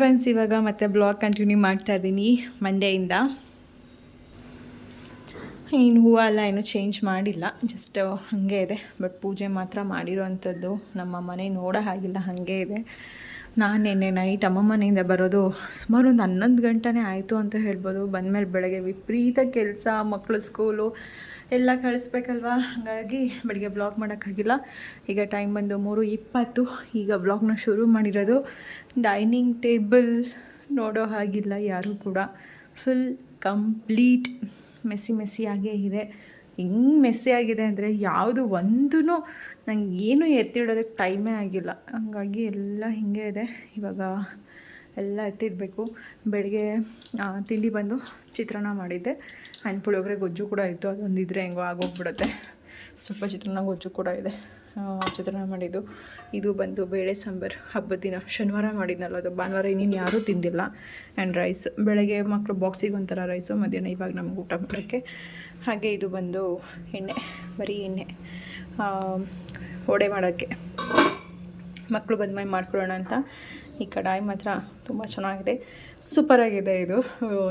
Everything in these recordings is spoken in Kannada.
ಫ್ರೆಂಡ್ಸ್ ಇವಾಗ ಮತ್ತೆ ಬ್ಲಾಗ್ ಕಂಟಿನ್ಯೂ ಮಾಡ್ತಾ ಇದ್ದೀನಿ ಮಂಡೆಯಿಂದ ಇನ್ನು ಹೂವು ಎಲ್ಲ ಏನು ಚೇಂಜ್ ಮಾಡಿಲ್ಲ ಜಸ್ಟ್ ಹಾಗೆ ಇದೆ. ಬಟ್ ಪೂಜೆ ಮಾತ್ರ ಮಾಡಿರೋವಂಥದ್ದು. ನಮ್ಮ ಮನೆ ನೋಡೋ ಹಾಗಿಲ್ಲ, ಹಾಗೆ ಇದೆ. ನಾನು ನಿನ್ನೆ ನೈಟ್ ಅಮ್ಮ ಮನೆಯಿಂದ ಬರೋದು ಸುಮಾರು ಒಂದು ಹನ್ನೊಂದು ಗಂಟೆನೇ ಆಯಿತು ಅಂತ ಹೇಳ್ಬೋದು. ಬಂದಮೇಲೆ ಬೆಳಗ್ಗೆ ವಿಪರೀತ ಕೆಲಸ ಮಕ್ಕಳು ಸ್ಕೂಲು ಎಲ್ಲ ಕಳಿಸ್ಬೇಕಲ್ವಾ? ಹಾಗಾಗಿ ಬೆಳಿಗ್ಗೆ ಬ್ಲಾಗ್ ಮಾಡೋಕ್ಕಾಗಿಲ್ಲ. ಈಗ ಟೈಮ್ ಬಂದು ಮೂರು ಇಪ್ಪತ್ತು. ಈಗ ಬ್ಲಾಗ್ನ ಶುರು ಮಾಡಿರೋದು ಡೈನಿಂಗ್ ಟೇಬಲ್ ನೋಡೋ ಹಾಗಿಲ್ಲ ಯಾರೂ ಕೂಡ. ಫುಲ್ ಕಂಪ್ಲೀಟ್ ಮೆಸ್ಸಿ ಮೆಸ್ಸಿಯಾಗೇ ಇದೆ. ಹೆಂಗ್ ಮೆಸ್ಸಿ ಆಗಿದೆ ಅಂದರೆ ಯಾವುದು ಒಂದೂ ನಂಗೆ ಏನು ಎತ್ತಿಡೋದಕ್ಕೆ ಟೈಮೇ ಆಗಿಲ್ಲ. ಹಂಗಾಗಿ ಎಲ್ಲ ಹಿಂಗೆ ಇದೆ. ಇವಾಗ ಎಲ್ಲ ಎತ್ತಿಡಬೇಕು. ಬೆಳಗ್ಗೆ ತಿಂಡಿ ಬಂದು ಚಿತ್ರಾನ್ನ ಮಾಡಿದ್ದೆ. ಆ್ಯಂಡ್ ಪುಳಿಯೋಗರೆ ಗೊಜ್ಜು ಕೂಡ ಇತ್ತು. ಅದೊಂದಿದ್ರೆ ಹೆಂಗೋ ಆಗೋಗ್ಬಿಡುತ್ತೆ. ಸ್ವಲ್ಪ ಚಿತ್ರಾನ್ನ ಗೊಜ್ಜು ಕೂಡ ಇದೆ. ಚಿತ್ರಾನ್ನ ಮಾಡಿದ್ದು. ಇದು ಬಂದು ಬೇಳೆ ಸಾಂಬಾರು ಹಬ್ಬದ ದಿನ. ಶನಿವಾರ ಮಾಡಿದ್ನಲ್ಲ ಅದು. ಭಾನುವಾರ ಇನ್ನೇನು ಯಾರೂ ತಿಂದಿಲ್ಲ. ಆ್ಯಂಡ್ ರೈಸ್ ಬೆಳಗ್ಗೆ ಮಕ್ಕಳು ಬಾಕ್ಸಿಗೆ ಒಂಥರ ರೈಸು ಮಧ್ಯಾಹ್ನ ಇವಾಗ ನಮ್ಗೆ ಊಟ ಮಾಡೋಕ್ಕೆ ಹಾಗೆ ಇದು ಬಂದು ಎಣ್ಣೆ, ಬರೀ ಎಣ್ಣೆ ವಡೆ ಮಾಡೋಕ್ಕೆ ಮಕ್ಕಳು ಬಂದ್ಮೇಲೆ ಮಾಡ್ಕೊಳ್ಳೋಣ ಅಂತ. ಈ ಕಡಾಯಿ ಮಾತ್ರ ತುಂಬ ಚೆನ್ನಾಗಿದೆ. ಸೂಪರಾಗಿದೆ ಇದು.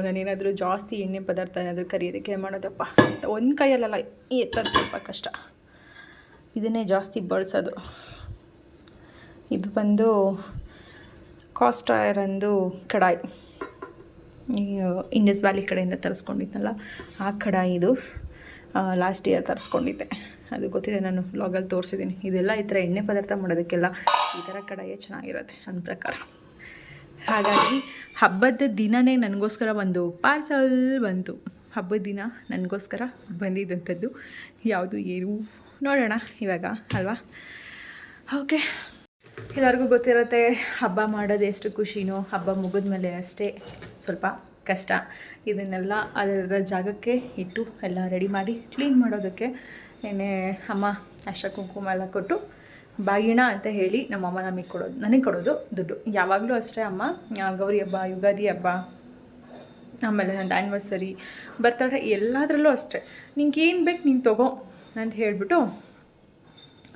ನಾನೇನಾದರೂ ಜಾಸ್ತಿ ಎಣ್ಣೆ ಪದಾರ್ಥ ಏನಾದರೂ ಕರಿಯೋದಕ್ಕೆ ಮಾಡೋದಪ್ಪ. ಒಂದು ಕೈಯಲ್ಲೆಲ್ಲ ಎತ್ತೋದು ಸ್ವಲ್ಪ ಕಷ್ಟ. ಇದನ್ನೇ ಜಾಸ್ತಿ ಬಳಸೋದು. ಇದು ಬಂದು ಕಾಸ್ಟ್ ಆಯರಂದು ಕಡಾಯಿ. ಇಂಡಸ್ ವ್ಯಾಲಿ ಕಡೆಯಿಂದ ತರಿಸ್ಕೊಂಡಿದ್ನಲ್ಲ, ಆ ಕಡಾಯಿ ಇದು ಲಾಸ್ಟ್ ಇಯರ್ ತರಿಸ್ಕೊಂಡಿದ್ದೆ. ಅದು ಗೊತ್ತಿದೆ, ನಾನು ಲಾಗಲ್ಲಿ ತೋರಿಸಿದ್ದೀನಿ. ಇದೆಲ್ಲ ಈ ಥರ ಎಣ್ಣೆ ಪದಾರ್ಥ ಮಾಡೋದಕ್ಕೆಲ್ಲ ಈ ಥರ ಕಡಾಯೇ ಚೆನ್ನಾಗಿರುತ್ತೆ ನನ್ನ ಪ್ರಕಾರ. ಹಾಗಾಗಿ ಹಬ್ಬದ ದಿನವೇ ನನಗೋಸ್ಕರ ಒಂದು ಪಾರ್ಸಲ್ ಬಂತು. ಹಬ್ಬದ ದಿನ ನನಗೋಸ್ಕರ ಬಂದಿದ್ದಂಥದ್ದು. ಯಾವುದು, ಏನು ನೋಡೋಣ ಇವಾಗ, ಅಲ್ವಾ? ಓಕೆ ಎಲ್ಲರಿಗೂ ಗೊತ್ತಿರುತ್ತೆ, ಹಬ್ಬ ಮಾಡೋದು ಎಷ್ಟು ಖುಷಿನೋ, ಹಬ್ಬ ಮುಗಿದ ಮೇಲೆ ಅಷ್ಟೇ ಸ್ವಲ್ಪ ಕಷ್ಟ. ಇದನ್ನೆಲ್ಲ ಅದರ ಜಾಗಕ್ಕೆ ಇಟ್ಟು ಎಲ್ಲ ರೆಡಿ ಮಾಡಿ ಕ್ಲೀನ್ ಮಾಡೋದಕ್ಕೆ ಏನೇ ಅಮ್ಮ ಅಷ್ಟ ಕುಂಕುಮ ಎಲ್ಲ ಕೊಟ್ಟು, ಬಾಗಿಣ ಅಂತ ಹೇಳಿ ನಮ್ಮಮ್ಮ ನಮಗೆ ಕೊಡೋದು, ನನಗೆ ಕೊಡೋದು ದುಡ್ಡು. ಯಾವಾಗಲೂ ಅಷ್ಟೇ ಅಮ್ಮ ಗೌರಿ ಹಬ್ಬ, ಯುಗಾದಿ ಹಬ್ಬ, ಆಮೇಲೆ ನಂದು ಆ್ಯನಿವರ್ಸರಿ ಬರ್ತಡೇ ಎಲ್ಲದರಲ್ಲೂ ಅಷ್ಟೇ. ನಿಂಗೆ ಏನು ಬೇಕು ನೀನು ತಗೋ. ಅಂತ ಹೇಳಿಬಿಟ್ಟು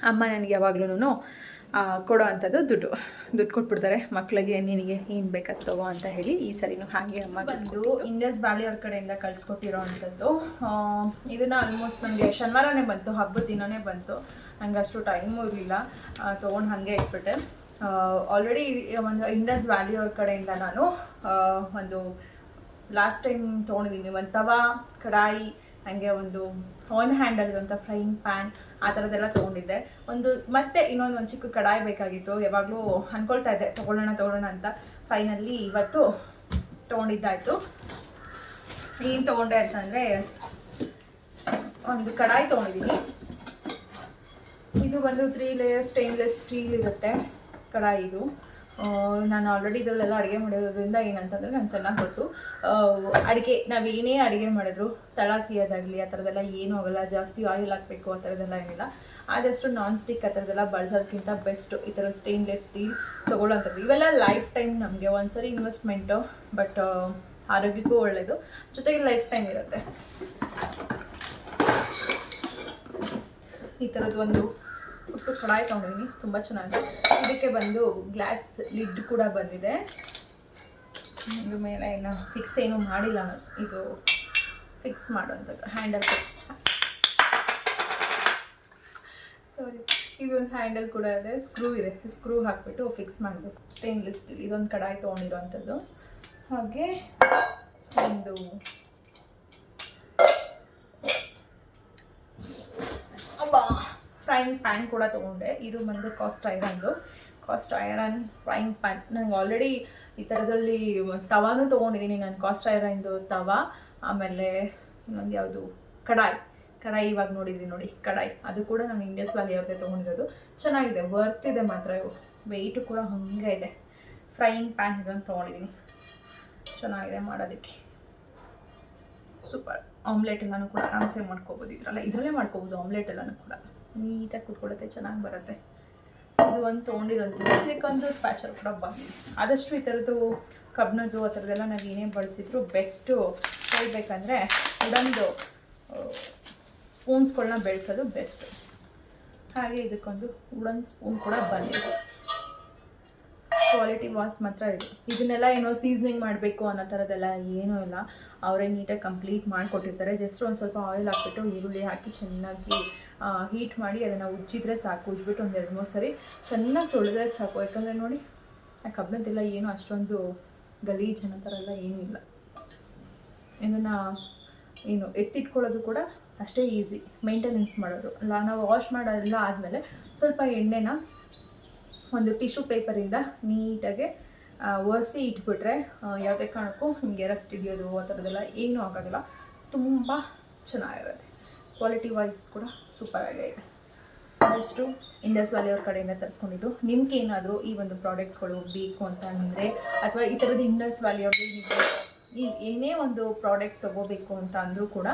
ಅಮ್ಮ ನನಗೆ ಯಾವಾಗ್ಲೂ ಕೊಡೋ ಅಂಥದ್ದು ದುಡ್ಡು. ದುಡ್ಡು ಕೊಟ್ಬಿಡ್ತಾರೆ. ಮಕ್ಕಳಿಗೆ ನಿನಗೆ ಏನು ಬೇಕಾದ ತಗೋ ಅಂತ ಹೇಳಿ ಈ ಸರಿನೂ ಹಾಗೆ ಅಮ್ಮ ಬಂದು ಇಂಡಸ್ ವ್ಯಾಲಿ ಅವ್ರ ಕಡೆಯಿಂದ ಕಳಿಸ್ಕೊಟ್ಟಿರೋ ಅಂಥದ್ದು. ಇದನ್ನು ಆಲ್ಮೋಸ್ಟ್ ನನಗೆ ಶನಿವಾರನೇ ಬಂತು. ಹಬ್ಬದ ದಿನವೇ ಬಂತು. ನನಗೆ ಅಷ್ಟು ಟೈಮು ಇರಲಿಲ್ಲ. ತೊಗೊಂಡು ಹಾಗೆ ಇಟ್ಬಿಟ್ಟೆ. ಆಲ್ರೆಡಿ ಒಂದು ಇಂಡಸ್ ವ್ಯಾಲಿ ಅವ್ರ ಕಡೆಯಿಂದ ನಾನು ಒಂದು ಲಾಸ್ಟ್ ಟೈಮ್ ತೊಗೊಂಡಿದ್ದೀನಿ. ಒಂದು ತವಾ ಕಡಾಯಿ ಹಾಗೆ ಒಂದು ಆನ್ ಹ್ಯಾಂಡಲ್ ಅಂತ ಫ್ರೈಯಿಂಗ್ ಪ್ಯಾನ್ ಆ ಥರದ್ದೆಲ್ಲ ತೊಗೊಂಡಿದ್ದೆ. ಒಂದು ಮತ್ತೆ ಇನ್ನೊಂದು ಒಂದು ಚಿಕ್ಕ ಕಡಾಯಿ ಬೇಕಾಗಿತ್ತು. ಯಾವಾಗಲೂ ಅಂದ್ಕೊಳ್ತಾ ಇದ್ದೆ, ತೊಗೊಳ್ಳೋಣ ತೊಗೊಳ್ಳೋಣ ಅಂತ. ಫೈನಲ್ಲಿ ಇವತ್ತು ತೊಗೊಂಡಿದ್ದಾಯಿತು. ಏನು ತೊಗೊಂಡೆ ಅಂತಂದರೆ ಒಂದು ಕಡಾಯಿ ತೊಗೊಂಡಿದ್ದೀನಿ. ಇದು ಬಂದು ತ್ರೀ ಲೇಯರ್ ಸ್ಟೇನ್ಲೆಸ್ ಸ್ಟೀಲ್ ಇರುತ್ತೆ ಕಡಾಯಿ ಇದು. ನಾನು ಆಲ್ರೆಡಿ ಇದರಲ್ಲೆಲ್ಲ ಅಡುಗೆ ಮಾಡಿರೋದ್ರಿಂದ ಏನಂತಂದರೆ ನಾನು ಚೆನ್ನಾಗಿ ಗೊತ್ತು. ಅಡುಗೆ ನಾವು ಏನೇ ಅಡುಗೆ ಮಾಡಿದ್ರು ತಳ ಸಿಯೋದಾಗಲಿ ಆ ಥರದ್ದೆಲ್ಲ ಏನೂ ಆಗಲ್ಲ, ಜಾಸ್ತಿ ಆಯಿಲ್ ಹಾಕಬೇಕು, ಆ ಥರದ್ದೆಲ್ಲ ಏನಿಲ್ಲ. ಆದಷ್ಟು ನಾನ್ ಸ್ಟಿಕ್ ಆ ಥರದ್ದೆಲ್ಲ ಬಳಸೋದಕ್ಕಿಂತ ಬೆಸ್ಟು ಈ ಥರ ಸ್ಟೇನ್ಲೆಸ್ ಸ್ಟೀಲ್ ತೊಗೊಳ್ಳೋಂಥದ್ದು. ಇವೆಲ್ಲ ಲೈಫ್ ಟೈಮ್ ನಮಗೆ ಒಂದ್ಸರಿ ಇನ್ವೆಸ್ಟ್ಮೆಂಟು ಬಟ್ ಆರೋಗ್ಯಕ್ಕೂ ಒಳ್ಳೆಯದು ಜೊತೆಗೆ ಲೈಫ್ ಟೈಮ್ ಇರುತ್ತೆ. ಈ ಥರದ್ದು ಒಂದು ಪುಟ್ಟು ಕಡಾಯಿ ತೊಗೊಂಡಿದ್ದೀನಿ ತುಂಬ ಚೆನ್ನಾಗಿದೆ. ಇದಕ್ಕೆ ಬಂದು ಗ್ಲಾಸ್ ಲಿಡ್ ಕೂಡ ಬಂದಿದೆ. ಇದ್ರ ಮೇಲೆ ಇನ್ನು ಫಿಕ್ಸ್ ಏನು ಮಾಡಿಲ್ಲ. ಇದು ಫಿಕ್ಸ್ ಮಾಡುವಂಥದ್ದು ಹ್ಯಾಂಡಲ್ ಸಾರಿ ಇದೊಂದು ಹ್ಯಾಂಡಲ್ ಕೂಡ ಇದೆ. ಸ್ಕ್ರೂ ಇದೆ. ಸ್ಕ್ರೂ ಹಾಕಿಬಿಟ್ಟು ಫಿಕ್ಸ್ ಮಾಡಬೇಕು. ಸ್ಟೇನ್ಲೆಸ್ ಸ್ಟೀಲ್ ಇದೊಂದು ಕಡಾಯಿ ತೊಗೊಂಡಿರೋವಂಥದ್ದು. ಹಾಗೆ ಒಂದು ಫ್ರೈಯಿಂಗ್ ಪ್ಯಾನ್ ಕೂಡ ತೊಗೊಂಡೆ ಇದು ಬಂದು ಕಾಸ್ಟ್ ಐರನ್ದು ಕಾಸ್ಟ್ ಐರನ್ ಫ್ರೈಯಿಂಗ್ ಪ್ಯಾನ್ ನಂಗೆ ಆಲ್ರೆಡಿ ಈ ಥರದಲ್ಲಿ ತವಾನು ತೊಗೊಂಡಿದ್ದೀನಿ ನಾನು ಕಾಸ್ಟ್ ಐರನ್ದು ತವಾ ಆಮೇಲೆ ಇನ್ನೊಂದು ಯಾವುದು ಕಡಾಯಿ ಕಡಾಯಿ ಇವಾಗ ನೋಡಿದ್ರಿ ನೋಡಿ ಕಡಾಯಿ ಅದು ಕೂಡ ನಾನು ಇಂಡಿಯಸ್ ವ್ಯಾಲಿ ಅವ್ರದ್ದೇ ತೊಗೊಂಡಿರೋದು ಚೆನ್ನಾಗಿದೆ ವರ್ತ್ ಇದೆ ಮಾತ್ರ ಇವು ವೆಯ್ಟು ಕೂಡ ಹಾಗೆ ಇದೆ ಫ್ರೈಯಿಂಗ್ ಪ್ಯಾನ್ ಇದೊಂದು ತೊಗೊಂಡಿದ್ದೀನಿ ಚೆನ್ನಾಗಿದೆ ಮಾಡೋದಕ್ಕೆ ಸೂಪರ್ ಆಮ್ಲೆಟ್ ಎಲ್ಲನೂ ಕೂಡ ಆರಾಮ್ಸೆ ಮಾಡ್ಕೋಬೋದು ಇದರಲ್ಲ ಇದರಲ್ಲೇ ಮಾಡ್ಕೋಬೋದು ಆಮ್ಲೆಟ್ ಎಲ್ಲನೂ ಕೂಡ ನೀಟಾಗಿ ಕೂತ್ಕೊಳ್ಳುತ್ತೆ, ಚೆನ್ನಾಗಿ ಬರುತ್ತೆ. ಇದು ಒಂದು ತೊಗೊಂಡಿರೋದು. ಇದಕ್ಕೊಂದು ಸ್ಪ್ಯಾಚರ್ ಕೂಡ ಬಂದಿದೆ ಆದಷ್ಟು ಈ ಥರದ್ದು ಕಬ್ಬಿಣದ್ದು ಆ ಥರದ್ದೆಲ್ಲ ನಾವು ಏನೇ ಬಳಸಿದ್ರು ಬೆಸ್ಟು ಹೇಳ್ಬೇಕಂದ್ರೆ ಇದೊಂದು ಸ್ಪೂನ್ಸ್ಗಳನ್ನ ಬೆಳೆಸೋದು ಬೆಸ್ಟು ಹಾಗೆ ಇದಕ್ಕೊಂದು ಉಡನ್ ಸ್ಪೂನ್ ಕೂಡ ಬಂದಿದೆ. ಕ್ವಾಲಿಟಿ ವಾಸ್ ಮಾತ್ರ ಇದೆ. ಇದನ್ನೆಲ್ಲ ಏನೋ ಸೀಸನಿಂಗ್ ಮಾಡಬೇಕು ಅನ್ನೋ ಥರದ್ದೆಲ್ಲ ಏನೂ ಇಲ್ಲ. ಅವರೇ ನೀಟಾಗಿ ಕಂಪ್ಲೀಟ್ ಮಾಡಿಕೊಟ್ಟಿರ್ತಾರೆ. ಜಸ್ಟ್ ಒಂದು ಸ್ವಲ್ಪ ಆಯಿಲ್ ಹಾಕ್ಬಿಟ್ಟು ಈರುಳ್ಳಿ ಹಾಕಿ ಚೆನ್ನಾಗಿ ಹೀಟ್ ಮಾಡಿ ಅದನ್ನು ಉಜ್ಜಿದ್ರೆ ಸಾಕು. ಉಜ್ಬಿಟ್ಟು ಒಂದು ಎರಡು ಮೂರು ಸರಿ ಚೆನ್ನಾಗಿ ತೊಳೆದ್ರೆ ಸಾಕು. ಯಾಕಂದರೆ ನೋಡಿ, ಆ ಕಬ್ಬನದೆಲ್ಲ ಏನು ಅಷ್ಟೊಂದು ಗಲೀಜ್ ಅನ್ನೋ ಥರ ಎಲ್ಲ ಏನೂ ಇಲ್ಲ. ಇದನ್ನು ಏನು ಎತ್ತಿಟ್ಕೊಳ್ಳೋದು ಕೂಡ ಅಷ್ಟೇ ಈಸಿ ಮೇಂಟೆನೆನ್ಸ್ ಮಾಡೋದು. ಅಲ್ಲ ನಾವು ವಾಶ್ ಮಾಡೋದೆಲ್ಲ ಆದಮೇಲೆ ಸ್ವಲ್ಪ ಎಣ್ಣೆನ ಒಂದು ಟಿಶ್ಯೂ ಪೇಪರಿಂದ ನೀಟಾಗಿ ಒರೆಸಿ ಇಟ್ಬಿಟ್ರೆ ಯಾವುದೇ ಕಾರಣಕ್ಕೂ ನಿಮಗೆ ರಸ್ಟ್ ಹಿಡಿಯೋದು, ಆ ಥರದ್ದೆಲ್ಲ ಏನೂ ಆಗೋದಿಲ್ಲ. ತುಂಬ ಚೆನ್ನಾಗಿರುತ್ತೆ. ಕ್ವಾಲಿಟಿ ವೈಸ್ ಕೂಡ ಸೂಪರಾಗೇ ಇದೆ ಆದಷ್ಟು ಇಂಡಸ್ ವ್ಯಾಲಿ ಅವ್ರ ಕಡೆಯಿಂದ ತರಿಸ್ಕೊಂಡಿದ್ದು. ನಿಮ್ಗೆ ಏನಾದರೂ ಈ ಒಂದು ಪ್ರಾಡಕ್ಟ್ಗಳು ಬೇಕು ಅಂತ ಅಂದರೆ, ಅಥವಾ ಈ ಥರದ್ದು ಇಂಡಸ್ ವ್ಯಾಲಿ ಅವ್ರಿಗೆ ಈ ಏನೇ ಒಂದು ಪ್ರಾಡಕ್ಟ್ ತೊಗೋಬೇಕು ಅಂತ ಅಂದರೂ ಕೂಡ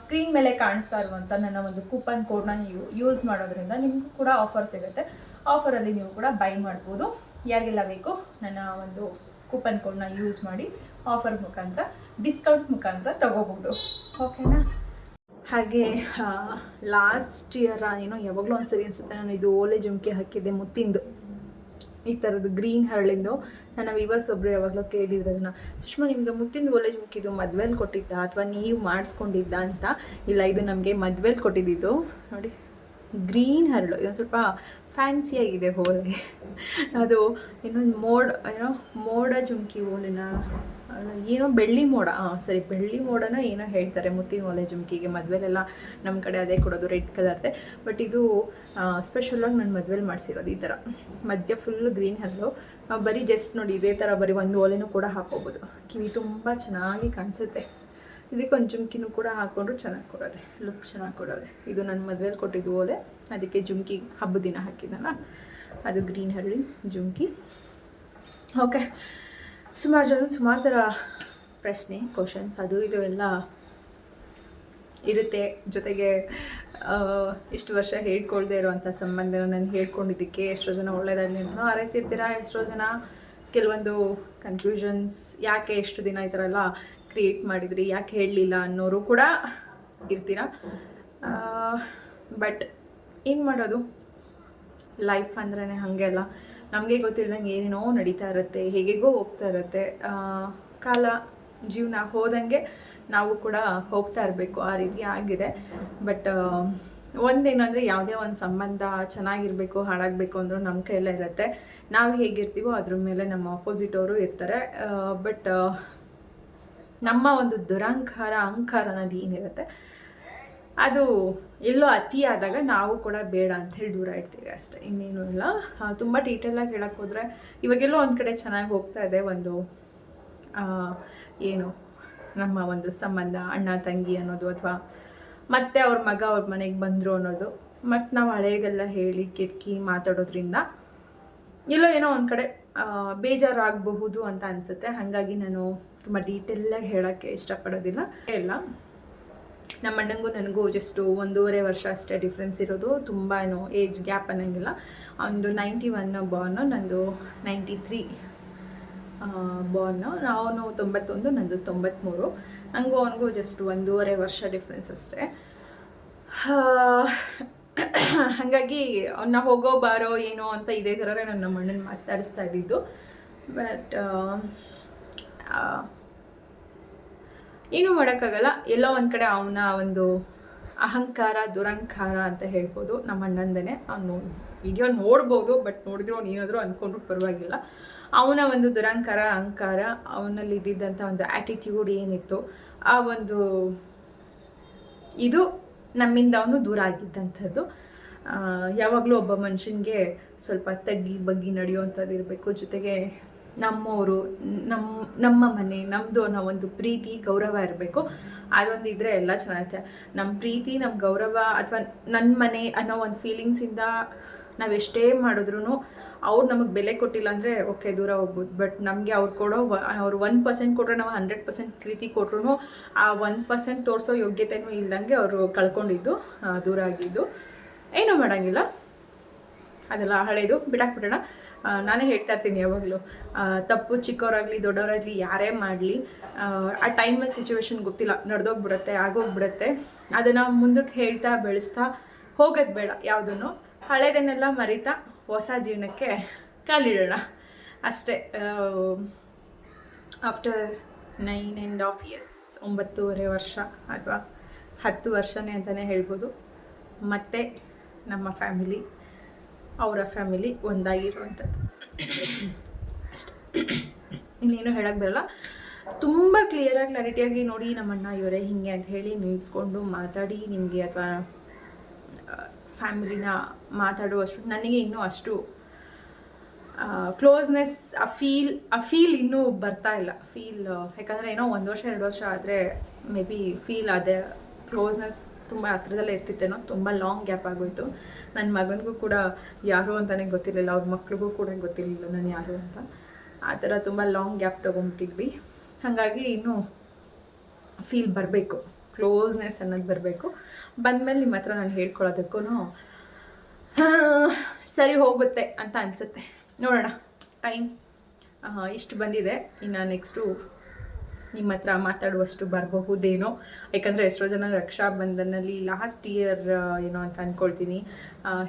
ಸ್ಕ್ರೀನ್ ಮೇಲೆ ಕಾಣಿಸ್ತಾ ಇರುವಂಥ ನನ್ನ ಒಂದು ಕೂಪನ್ ಕೋಡ್ನ ಯೂಸ್ ಮಾಡೋದ್ರಿಂದ ನಿಮಗೂ ಕೂಡ ಆಫರ್ ಸಿಗುತ್ತೆ. ಆಫರಲ್ಲಿ ನೀವು ಕೂಡ ಬೈ ಮಾಡ್ಬೋದು. ಯಾರಿಗೆಲ್ಲ ಬೇಕು, ನನ್ನ ಒಂದು ಕೂಪನ್ ಕೋಡ್ನ ಯೂಸ್ ಮಾಡಿ ಆಫರ್ ಮುಖಾಂತರ ಡಿಸ್ಕೌಂಟ್ ಮುಖಾಂತರ ತಗೋಬೋದು ಓಕೆನಾ ಹಾಗೆ ಲಾಸ್ಟ್ ಇಯರ ಏನೋ ಯಾವಾಗಲೂ ಒಂದ್ಸರಿ ಅನಿಸುತ್ತೆ. ನಾನು ಇದು ಓಲೆ ಜುಮ್ಕೆ ಹಾಕಿದ್ದೆ, ಮುತ್ತಿಂದು. ಈ ಥರದ್ದು ಗ್ರೀನ್ ಹರಳಿಂದು. ನನ್ನ ವಿವರ್ಸ್ ಒಬ್ಬರು ಯಾವಾಗಲೂ ಕೇಳಿದ್ರು ಅದನ್ನು, ಸುಷ್ಮಾ ನಿಮ್ಮದು ಮುತ್ತಿಂದು ಓಲೆ ಜುಮ್ಕಿದು ಮದ್ವೆಲಿ ಕೊಟ್ಟಿದ್ದ? ಅಥವಾ ನೀವು ಮಾಡಿಸ್ಕೊಂಡಿದ್ದ ಅಂತ? ಇಲ್ಲ, ಇದು ನಮಗೆ ಮದ್ವೆಲಿ ಕೊಟ್ಟಿದ್ದಿದ್ದು ನೋಡಿ ಗ್ರೀನ್ ಹರಳು. ಇದೊಂದು ಸ್ವಲ್ಪ ಫ್ಯಾನ್ಸಿಯಾಗಿದೆ ಓಲೆ ಅದು ಇನ್ನೊಂದು ಮೋಡ, ಏನೋ ಮೋಡ ಜುಮ್ಕಿ ಹೋಲಿನ ಏನೋ ಬೆಳ್ಳಿ ಮೋಡ. ಹಾಂ ಸರಿ, ಬೆಳ್ಳಿ ಮೋಡನ ಏನೋ ಹೇಳ್ತಾರೆ ಮುತ್ತಿನ ಓಲೆ ಜುಮ್ಕಿಗೆ. ಮದುವೆಲೆಲ್ಲ ನಮ್ಮ ಕಡೆ ಅದೇ ಕೊಡೋದು ರೆಡ್ ಕಲರ್ದೆ ಬಟ್ ಇದು ಸ್ಪೆಷಲಾಗಿ ನಾನು ಮದುವೆಲಿ ಮಾಡಿಸಿರೋದು ಈ ಥರ ಮಧ್ಯ ಫುಲ್ ಗ್ರೀನ್ ಹಲ್ಲು. ಬರೀ ಜಸ್ಟ್ ನೋಡಿ ಇದೇ ಥರ ಬರೀ ಒಂದು ಓಲೆನೂ ಕೂಡ ಹಾಕೋಬೋದು ಕಿವಿ ತುಂಬ ಚೆನ್ನಾಗಿ ಕಾಣಿಸುತ್ತೆ. ಇದಕ್ಕೆ ಒಂದು ಜುಮ್ಕಿನೂ ಕೂಡ ಹಾಕ್ಕೊಂಡ್ರು ಚೆನ್ನಾಗಿ ಕೊಡೋದೆ ಲುಕ್ ಚೆನ್ನಾಗಿ ಕೊಡೋದೆ. ಇದು ನನ್ನ ಮದುವೆಲಿ ಕೊಟ್ಟಿದ್ದು ಓಲೆ, ಅದಕ್ಕೆ ಜುಮ್ಕಿ ಹಬ್ಬದ ದಿನ ಹಾಕಿದ್ದಲ್ಲ, ಅದು ಗ್ರೀನ್ ಹರಳಿ ಜುಮ್ಕಿ. ಓಕೆ ಸುಮಾರು ಜನ, ಸುಮಾರು ಥರ ಪ್ರಶ್ನೆ ಕ್ವಶನ್ಸ್ ಅದು ಇದು ಎಲ್ಲ ಇರುತ್ತೆ. ಜೊತೆಗೆ ಇಷ್ಟು ವರ್ಷ ಹೇಳ್ಕೊಳ್ದೇ ಇರುವಂಥ ಸಂಬಂಧ ನಾನು ಹೇಳ್ಕೊಂಡಿದ್ದಕ್ಕೆ ಎಷ್ಟೋ ಜನ ಒಳ್ಳೇದಾಗಲಿ ಅಂತಲೂ ಆರೈಸಿರ್ತೀರಾ ಎಷ್ಟೋ ಜನ ಕೆಲವೊಂದು ಕನ್ಫ್ಯೂಷನ್ಸ್ ಯಾಕೆ ಎಷ್ಟು ದಿನ ಈ ಥರ ಎಲ್ಲ ಕ್ರಿಯೇಟ್ ಮಾಡಿದ್ರಿ, ಯಾಕೆ ಹೇಳಲಿಲ್ಲ ಅನ್ನೋರು ಕೂಡ ಇರ್ತೀರ. ಬಟ್ ಏನು ಮಾಡೋದು? ಲೈಫ್ ಅಂದ್ರೇ ಹಾಗೆ ಅಲ್ಲ. ನಮಗೆ ಗೊತ್ತಿಲ್ದಂಗೆ ಏನೇನೋ ನಡೀತಾ ಇರುತ್ತೆ, ಹೇಗೆಗೋ ಹೋಗ್ತಾ ಇರುತ್ತೆ. ಕಾಲ ಜೀವನ ಹೋದಂಗೆ ನಾವು ಕೂಡ ಹೋಗ್ತಾ ಇರಬೇಕು, ಆ ರೀತಿ ಆಗಿದೆ. ಬಟ್ ಒಂದೇನು ಅಂದರೆ ಯಾವುದೇ ಒಂದು ಸಂಬಂಧ ಚೆನ್ನಾಗಿರಬೇಕು, ಹಾಳಾಗಬೇಕು ಅಂದರೂ ನಮ್ಮ ಕೈಯಲ್ಲೇ ಇರುತ್ತೆ. ನಾವು ಹೇಗಿರ್ತೀವೋ ಅದ್ರ ಮೇಲೆ ನಮ್ಮ ಆಪೋಸಿಟ್ ಅವರು ಇರ್ತಾರೆ. ಬಟ್ ನಮ್ಮ ಒಂದು ದುರಹಂಕಾರ ಅಹಂಕಾರ ಅನ್ನೋದು ಏನಿರುತ್ತೆ? ಅದು ಎಲ್ಲೋ ಅತಿ ಆದಾಗ ನಾವು ಕೂಡ ಬೇಡ ಅಂತ ಹೇಳಿ ದೂರ ಇಡ್ತೀವಿ ಅಷ್ಟೇ, ಇನ್ನೇನು ಇಲ್ಲ. ತುಂಬ ಡೀಟೇಲಾಗಿ ಹೇಳಕ್ಕೆ ಹೋದರೆ ಇವಾಗೆಲ್ಲೋ ಒಂದು ಕಡೆ ಚೆನ್ನಾಗಿ ಹೋಗ್ತಾ ಇದೆ ಒಂದು ಏನು ನಮ್ಮ ಒಂದು ಸಂಬಂಧ, ಅಣ್ಣ, ತಂಗಿ ಅನ್ನೋದು ಅಥವಾ ಮತ್ತೆ ಅವ್ರ ಮಗ ಅವ್ರ ಮನೆಗೆ ಬಂದರು ಅನ್ನೋದು. ಮತ್ತು ನಾವು ಹಳೆಯದೆಲ್ಲ ಹೇಳಿ ಕಿರ್ಕಿ ಮಾತಾಡೋದ್ರಿಂದ ಎಲ್ಲೋ ಏನೋ ಒಂದು ಕಡೆ ಬೇಜಾರಾಗಬಹುದು ಅಂತ ಅನಿಸುತ್ತೆ. ಹಾಗಾಗಿ ನಾನು ತುಂಬ ಡೀಟೇಲಾಗಿ ಹೇಳೋಕ್ಕೆ ಇಷ್ಟಪಡೋದಿಲ್ಲ. ಎಲ್ಲ ನಮ್ಮ ಅಣ್ಣಂಗೂ ನನಗೂ ಜಸ್ಟು ಒಂದೂವರೆ ವರ್ಷ ಅಷ್ಟೇ ಡಿಫ್ರೆನ್ಸ್ ಇರೋದು. ತುಂಬ ಏನು ಏಜ್ ಗ್ಯಾಪ್ ಅನ್ನೋಂಗಿಲ್ಲ. ಅವನದು ನೈಂಟಿ ಒನ್ ಬಾರ್ನು ನಂದು ನೈಂಟಿ ತ್ರೀ ಬಾರ್ನು ಅವನು ತೊಂಬತ್ತೊಂದು, ನಂದು ತೊಂಬತ್ತ್ಮೂರು ನನಗೂ ಅವನಿಗೂ ಜಸ್ಟ್ ಒಂದೂವರೆ ವರ್ಷ ಡಿಫ್ರೆನ್ಸ್ ಅಷ್ಟೇ. ಹಾಗಾಗಿ ಅವನ್ನ ಹೋಗೋ, ಬಾರೋ, ಏನೋ ಅಂತ ಇದೇ ಥರ ನನ್ನ ನಮ್ಮ ಅಣ್ಣನ ಮಾತಾಡಿಸ್ತಾ ಇದ್ದಿದ್ದು. ಬಟ್ ಏನೂ ಮಾಡೋಕ್ಕಾಗಲ್ಲ. ಎಲ್ಲೋ ಒಂದು ಕಡೆ ಅವನ ಒಂದು ಅಹಂಕಾರ ದುರಹಂಕಾರ ಅಂತ ಹೇಳ್ಬೋದು. ನಮ್ಮ ಅಣ್ಣಂದನೇ. ಅವನು ವಿಡಿಯೋ ನೋಡ್ಬೋದು ಬಟ್ ನೋಡಿದ್ರು ಅವ್ನು ಏನಾದರೂ ಅಂದ್ಕೊಂಡ್ರು ಪರವಾಗಿಲ್ಲ. ಅವನ ಒಂದು ದುರಹಂಕಾರ ಅಹಂಕಾರ, ಅವನಲ್ಲಿ ಇದ್ದಿದ್ದಂಥ ಒಂದು ಆ್ಯಟಿಟ್ಯೂಡ್ ಏನಿತ್ತು, ಆ ಒಂದು ಇದು ನಮ್ಮಿಂದ ಅವನು ದೂರ ಆಗಿದ್ದಂಥದ್ದು. ಯಾವಾಗಲೂ ಒಬ್ಬ ಮನುಷ್ಯನಿಗೆ ಸ್ವಲ್ಪ ತಗ್ಗಿ ಬಗ್ಗಿ ನಡೆಯುವಂಥದ್ದು ಇರಬೇಕು ಜೊತೆಗೆ ನಮ್ಮವರು ನಮ್ಮ ನಮ್ಮ ಮನೆ ನಮ್ಮದು ಅನ್ನೋ ಒಂದು ಪ್ರೀತಿ, ಗೌರವ ಇರಬೇಕು. ಅದೊಂದು ಇದ್ದರೆ ಎಲ್ಲ ಚೆನ್ನಾಗಿರುತ್ತೆ ನಮ್ಮ ಪ್ರೀತಿ ನಮ್ಮ ಗೌರವ ಅಥವಾ ನನ್ನ ಮನೆ ಅನ್ನೋ ಒಂದು ಫೀಲಿಂಗ್ಸಿಂದ ನಾವು ಎಷ್ಟೇ ಮಾಡಿದ್ರು ಅವ್ರು ನಮಗೆ ಬೆಲೆ ಕೊಟ್ಟಿಲ್ಲ ಅಂದರೆ ಓಕೆ, ದೂರ ಹೋಗ್ಬೋದು. ಬಟ್ ನಮಗೆ ಅವ್ರು ಕೊಡೋ ಅವ್ರು ಒನ್ ಪರ್ಸೆಂಟ್ ಕೊಟ್ಟರೆ ನಾವು ಹಂಡ್ರೆಡ್ ಪರ್ಸೆಂಟ್ ಪ್ರೀತಿ ಕೊಟ್ರು ಆ ಒನ್ ಪರ್ಸೆಂಟ್ ತೋರಿಸೋ ಯೋಗ್ಯತೆನೂ ಇಲ್ದಂಗೆ ಅವರು ಕಳ್ಕೊಂಡಿದ್ದು ದೂರ ಆಗಿದ್ದು. ಏನೂ ಮಾಡೋಂಗಿಲ್ಲ. ಅದೆಲ್ಲ ಹಳೇದು. ಬಿಡಾಕ್ಬಿಡೋಣ ನಾನೇ ಹೇಳ್ತಾ ಇರ್ತೀನಿ ಯಾವಾಗಲೂ. ತಪ್ಪು, ಚಿಕ್ಕವರಾಗಲಿ, ದೊಡ್ಡವರಾಗಲಿ ಯಾರೇ ಮಾಡಲಿ, ಆ ಟೈಮಲ್ಲಿ ಸಿಚುವೇಶನ್ ಗೊತ್ತಿಲ್ಲ, ನಡೆದೋಗ್ಬಿಡುತ್ತೆ, ಆಗೋಗ್ಬಿಡುತ್ತೆ. ಅದನ್ನು ಮುಂದಕ್ಕೆ ಹೇಳ್ತಾ, ಬೆಳೆಸ್ತಾ ಹೋಗೋದು ಬೇಡ ಯಾವುದನ್ನು ಹಳೇದನ್ನೆಲ್ಲ ಮರಿತಾ ಹೊಸ ಜೀವನಕ್ಕೆ ಕಾಲಿಡೋಣ. ಅಷ್ಟೇ after nine and half years ಒಂಬತ್ತೂವರೆ ವರ್ಷ ಅಥವಾ ಹತ್ತು ವರ್ಷನೇ ಅಂತಲೇ ಹೇಳ್ಬೋದು. ಮತ್ತೆ ನಮ್ಮ ಫ್ಯಾಮಿಲಿ ಅವರ ಫ್ಯಾಮಿಲಿ ಒಂದಾಗಿರುವಂಥದ್ದು. ಅಷ್ಟೆ. ಇನ್ನೇನು ಹೇಳಕ್ಕೆ ಬರಲ್ಲ. ತುಂಬ ಕ್ಲಿಯರಾಗಿ ಕ್ಲಾರಿಟಿಯಾಗಿ ನೋಡಿ ನಮ್ಮಣ್ಣ ಇವರೇ ಹಿಂಗೆ ಅಂತ ಹೇಳಿ ನಿಲ್ಲಿಸ್ಕೊಂಡು ಮಾತಾಡಿ ನಿಮಗೆ ಅಥವಾ ಫ್ಯಾಮಿಲಿನ ಮಾತಾಡುವಷ್ಟು, ನನಗೆ ಇನ್ನೂ ಅಷ್ಟು ಕ್ಲೋಸ್ನೆಸ್ ಆ ಫೀಲ್ ಆ ಫೀಲ್ ಇನ್ನೂ ಬರ್ತಾ ಇಲ್ಲ. ಫೀಲ್ ಯಾಕಂದರೆ ಏನೋ ಒಂದು ವರ್ಷ, ಎರಡು ವರ್ಷ ಆದರೆ ಮೇ ಬಿ ಫೀಲ್ ಅದೇ ಕ್ಲೋಸ್ನೆಸ್ ತುಂಬ ಹತ್ರದಲ್ಲೇ ಇರ್ತಿತ್ತೇನೋ, ತುಂಬ ಲಾಂಗ್ ಗ್ಯಾಪ್ ಆಗೋಯ್ತು. ನನ್ನ ಮಗನಿಗೂ ಕೂಡ ಯಾರು ಅಂತಲೇ ಗೊತ್ತಿರಲಿಲ್ಲ, ಅವ್ರ ಮಕ್ಳಿಗೂ ಕೂಡ ಗೊತ್ತಿರಲಿಲ್ಲ ನಾನು ಯಾರು ಅಂತ. ಆ ಥರ ತುಂಬ ಲಾಂಗ್ ಗ್ಯಾಪ್ ತೊಗೊಂಡ್ಬಿಟ್ಟಿದ್ವಿ ಹಾಗಾಗಿ ಇನ್ನೂ ಫೀಲ್ ಬರಬೇಕು ಕ್ಲೋಸ್ನೆಸ್ ಅನ್ನೋದು ಬರಬೇಕು. ಬಂದಮೇಲೆ ನಿಮ್ಮ ಹತ್ರ ನಾನು ಹೇಳ್ಕೊಳ್ಳೋದಕ್ಕೂ ಸರಿ ಹೋಗುತ್ತೆ ಅಂತ ಅನಿಸುತ್ತೆ. ನೋಡೋಣ ಟೈಮ್ ಇಷ್ಟು ಬಂದಿದೆ. ಇನ್ನು ನೆಕ್ಸ್ಟು ನಿಮ್ಮ ಹತ್ರ ಮಾತಾಡುವಷ್ಟು ಬರಬಹುದೇನೋ? ಯಾಕಂದರೆ ಎಷ್ಟೋ ಜನ ರಕ್ಷಾ ಬಂಧನಲ್ಲಿ ಲಾಸ್ಟ್ ಇಯರ್ ಏನೋ ಅಂತ ಅಂದ್ಕೊಳ್ತೀನಿ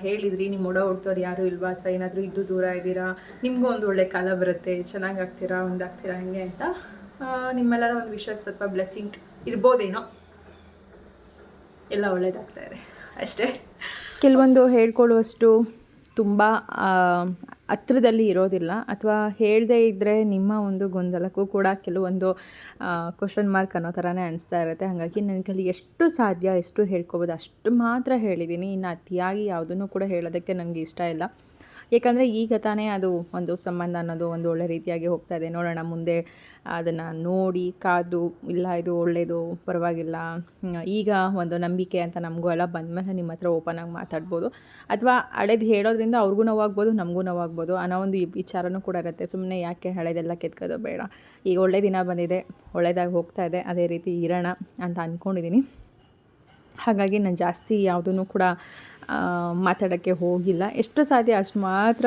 ಹೇಳಿದ್ರಿ, ನಿಮ್ಮ ಒಡ ಹುಡ್ತವ್ರು ಯಾರೂ ಇಲ್ವಾ? ಅಥವಾ ಏನಾದರೂ ಇದ್ದು ದೂರ ಇದ್ದೀರಾ? ನಿಮಗೂ ಒಂದು ಒಳ್ಳೆ ಕಾಲ ಬರುತ್ತೆ. ಚೆನ್ನಾಗಿ ಆಗ್ತೀರಾ? ಒಂದಾಗ್ತೀರಾ? ಹಂಗೆ ಅಂತ ನಿಮ್ಮೆಲ್ಲರ ಒಂದು ವಿಷಯ ಸ್ವಲ್ಪ ಬ್ಲೆಸ್ಸಿಂಗ್ ಇರ್ಬೋದೇನೋ? ಎಲ್ಲ ಒಳ್ಳೇದಾಗ್ತಾ ಇದೆ. ಅಷ್ಟೇ. ಕೆಲವೊಂದು ಹೇಳ್ಕೊಳ್ಳುವಷ್ಟು ತುಂಬ ಹತ್ರದಲ್ಲಿ ಇರೋದಿಲ್ಲ ಅಥವಾ ಹೇಳದೇ ಇದ್ದರೆ ನಿಮ್ಮ ಒಂದು ಗೊಂದಲಕ್ಕೂ ಕೂಡ ಕೆಲವೊಂದು ಕ್ವಶನ್ ಮಾರ್ಕ್ ಅನ್ನೋ ಥರನೇ ಅನಿಸ್ತಾ ಇರುತ್ತೆ. ಹಾಗಾಗಿ ನನಗೆ ಕೈಲಿ ಎಷ್ಟು ಸಾಧ್ಯ, ಎಷ್ಟು ಹೇಳ್ಕೋಬೋದು ಅಷ್ಟು ಮಾತ್ರ ಹೇಳಿದ್ದೀನಿ. ಇನ್ನು ಅತಿಯಾಗಿ ಯಾವುದನ್ನು ಕೂಡ ಹೇಳೋದಕ್ಕೆ ನನಗೆ ಇಷ್ಟ ಇಲ್ಲ. ಏಕೆಂದರೆ ಈಗ ತಾನೇ ಅದು ಒಂದು ಸಂಬಂಧ ಅನ್ನೋದು ಒಂದು ಒಳ್ಳೆ ರೀತಿಯಾಗಿ ಹೋಗ್ತಾ ಇದೆ. ನೋಡೋಣ, ಮುಂದೆ ಅದನ್ನು ನೋಡಿ, ಕಾದು, ಇಲ್ಲ ಇದು ಒಳ್ಳೆಯದು ಪರವಾಗಿಲ್ಲ, ಈಗ ಒಂದು ನಂಬಿಕೆ ಅಂತ ನಮಗೂ ಎಲ್ಲ ಬಂದಮೇಲೆ ನಿಮ್ಮ ಹತ್ರ ಓಪನ್ ಆಗಿ ಮಾತಾಡ್ಬೋದು. ಅಥವಾ ಹಳೇದು ಹೇಳೋದ್ರಿಂದ ಅವ್ರಿಗೂ ನೋವಾಗ್ಬೋದು, ನಮಗೂ ನೋವಾಗ್ಬೋದು ಅನ್ನೋ ಒಂದು ವಿಚಾರನೂ ಕೂಡ ಇರುತ್ತೆ. ಸುಮ್ಮನೆ ಯಾಕೆ ಹಳೇದೆಲ್ಲ ಕೆತ್ಕೋದು ಬೇಡ. ಈಗ ಒಳ್ಳೆ ದಿನ ಬಂದಿದೆ ಒಳ್ಳೆಯದಾಗಿ ಹೋಗ್ತಾ ಇದೆ, ಅದೇ ರೀತಿ ಇರೋಣ ಅಂತ ಅಂದ್ಕೊಂಡಿದ್ದೀನಿ ಹಾಗಾಗಿ ನಾನು ಜಾಸ್ತಿ ಯಾವುದೂ ಕೂಡ ಮಾತಾಡೋಕ್ಕೆ ಹೋಗಿಲ್ಲ. ಎಷ್ಟು ಸಾಧ್ಯ ಅಷ್ಟು ಮಾತ್ರ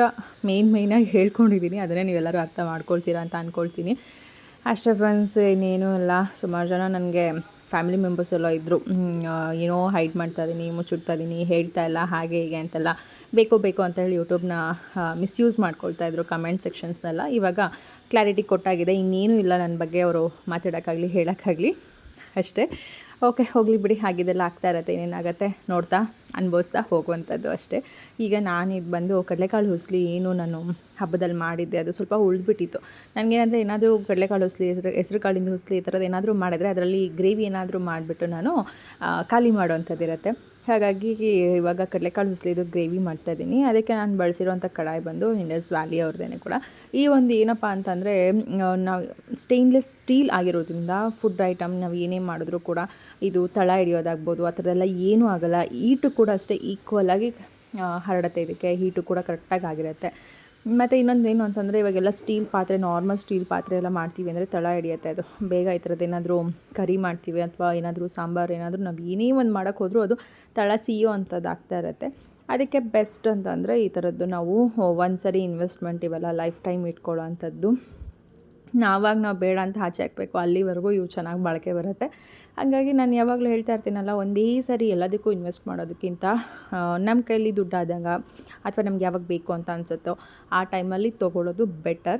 ಮೇಯ್ನ್ ಮೇಯ್ನಾಗಿ ಹೇಳ್ಕೊಂಡಿದ್ದೀನಿ ಅದನ್ನೇ ನೀವೆಲ್ಲರೂ ಅರ್ಥ ಮಾಡ್ಕೊಳ್ತೀರಾ ಅಂತ ಅಂದ್ಕೊಳ್ತೀನಿ ಅಷ್ಟೇ ಫ್ರೆಂಡ್ಸ್ ಇನ್ನೇನು ಇಲ್ಲ. ಸುಮಾರು ಜನ ನನಗೆ ಫ್ಯಾಮಿಲಿ ಮೆಂಬರ್ಸ್ ಎಲ್ಲ ಇದ್ದರು ಏನೋ ಹೈಡ್ ಮಾಡ್ತಾ ಇದ್ದೀನಿ ಮುಚ್ಚಿಡ್ತಾ ಇದ್ದೀನಿ ಹೇಳ್ತಾ ಇಲ್ಲ, ಹಾಗೆ, ಹೀಗೆ ಅಂತೆಲ್ಲ. ಬೇಕು ಬೇಕು ಅಂತ ಹೇಳಿ ಯೂಟ್ಯೂಬ್ನ ಮಿಸ್ಯೂಸ್ ಮಾಡ್ಕೊಳ್ತಾ ಇದ್ರು ಕಮೆಂಟ್ ಸೆಕ್ಷನ್ಸ್ನೆಲ್ಲ ಇವಾಗ ಕ್ಲಾರಿಟಿ ಕೊಟ್ಟಾಗಿದೆ. ಇನ್ನೇನು ಇಲ್ಲ ನನ್ನ ಬಗ್ಗೆ. ಅವರು ಮಾತಾಡೋಕ್ಕಾಗಲಿ, ಹೇಳೋಕ್ಕಾಗಲಿ. ಅಷ್ಟೇ. ಓಕೆ, ಹೋಗಲಿ ಬಿಡಿ, ಹಾಗಿದೆಲ್ಲ ಆಗ್ತಾ ಇರತ್ತೆ, ಏನೇನಾಗತ್ತೆ ನೋಡ್ತಾ ಅನುಭವಿಸ್ತಾ ಹೋಗುವಂಥದ್ದು ಅಷ್ಟೇ. ಈಗ ನಾನು ಇದು ಬಂದು ಕಡಲೆಕಾಳು ಹುಸ್ಲಿ ಏನು ನಾನು ಹಬ್ಬದಲ್ಲಿ ಮಾಡಿದ್ದೆ, ಅದು ಸ್ವಲ್ಪ ಉಳಿದ್ಬಿಟ್ಟಿತ್ತು. ನನಗೇನಂದರೆ ಏನಾದರೂ ಕಡಲೆಕಾಳು ಹುಸ್ಲಿ, ಹೆಸರು ಹೆಸರು ಕಾಳಿಂದ ಹುಸ್ಲಿ ಈ ಥರದ್ದು ಏನಾದರೂ ಮಾಡಿದ್ರೆ, ಅದರಲ್ಲಿ ಗ್ರೇವಿ ಏನಾದರೂ ಮಾಡಿಬಿಟ್ಟು ನಾನು ಖಾಲಿ ಮಾಡುವಂಥದ್ದು ಇರುತ್ತೆ ಹಾಗಾಗಿ ಇವಾಗ ಕಡಲೆಕಾಳು ಹುಸ್ಲಿದು ಗ್ರೇವಿ ಮಾಡ್ತಾ ಇದ್ದೀನಿ. ಅದಕ್ಕೆ ನಾನು ಬಳಸಿರೋಂಥ ಕಡಾಯಿ ಬಂದು ಇಂಡಸ್ ವ್ಯಾಲಿ ಅವ್ರದ್ದೇ ಕೂಡ. ಈ ಒಂದು ಏನಪ್ಪ ಅಂತಂದರೆ ನಾವು ಸ್ಟೇನ್ಲೆಸ್ ಸ್ಟೀಲ್ ಆಗಿರೋದ್ರಿಂದ ಫುಡ್ ಐಟಮ್ ನಾವು ಏನೇ ಮಾಡಿದ್ರೂ ಕೂಡ ಇದು ತಳ ಹಿಡಿಯೋದಾಗ್ಬೋದು, ಆ ಥರದೆಲ್ಲ ಏನೂ ಆಗಲ್ಲ. ಈಟು ಕೂಡ ಅಷ್ಟೇ ಈಕ್ವಲ್ ಆಗಿ ಹರಡುತ್ತೆ. ಇದಕ್ಕೆ ಹೀಟು ಕೂಡ ಕರೆಕ್ಟಾಗಿ ಆಗಿರುತ್ತೆ. ಮತ್ತು ಇನ್ನೊಂದು ಏನು ಅಂತಂದರೆ ಇವಾಗೆಲ್ಲ ಸ್ಟೀಲ್ ಪಾತ್ರೆ ನಾರ್ಮಲ್ ಸ್ಟೀಲ್ ಪಾತ್ರೆ ಎಲ್ಲ ಮಾಡ್ತೀವಿ ಅಂದರೆ ತಳ ಹಿಡಿಯುತ್ತೆ. ಅದು ಬೇಗ ಈ ಥರದ್ದು ಏನಾದರೂ ಕರಿ ಮಾಡ್ತೀವಿ ಅಥವಾ ಏನಾದರೂ ಸಾಂಬಾರು ಏನಾದರೂ ನಾವು ಏನೇ ಒಂದು ಮಾಡೋಕ್ಕೆ ಹೋದರೂ ಅದು ತಳ ಸಿಯೋ ಅಂಥದ್ದು ಆಗ್ತಾ ಇರುತ್ತೆ. ಅದಕ್ಕೆ ಬೆಸ್ಟ್ ಅಂತಂದರೆ ಈ ಥರದ್ದು ನಾವು ಒಂದು ಸರಿ ಇನ್ವೆಸ್ಟ್ಮೆಂಟ್ ಇವೆಲ್ಲ ಲೈಫ್ ಟೈಮ್ ಇಟ್ಕೊಳ್ಳೋ ಅಂಥದ್ದು. ನಾವಾಗ ನಾವು ಬೇಡ ಅಂತ ಆಚೆ ಹಾಕಬೇಕು, ಅಲ್ಲಿವರೆಗೂ ಇವು ಚೆನ್ನಾಗಿ ಬಳಕೆ ಬರುತ್ತೆ. ಹಾಗಾಗಿ ನಾನು ಯಾವಾಗಲೂ ಹೇಳ್ತಾ ಇರ್ತೀನಲ್ಲ, ಒಂದೇ ಸರಿ ಎಲ್ಲದಕ್ಕೂ ಇನ್ವೆಸ್ಟ್ ಮಾಡೋದಕ್ಕಿಂತ ನಮ್ಮ ಕೈಲಿ ದುಡ್ಡಾದಾಗ ಅಥವಾ ನಮ್ಗೆ ಯಾವಾಗ ಬೇಕು ಅಂತ ಅನ್ಸುತ್ತೋ ಆ ಟೈಮಲ್ಲಿ ತೊಗೊಳ್ಳೋದು ಬೆಟರ್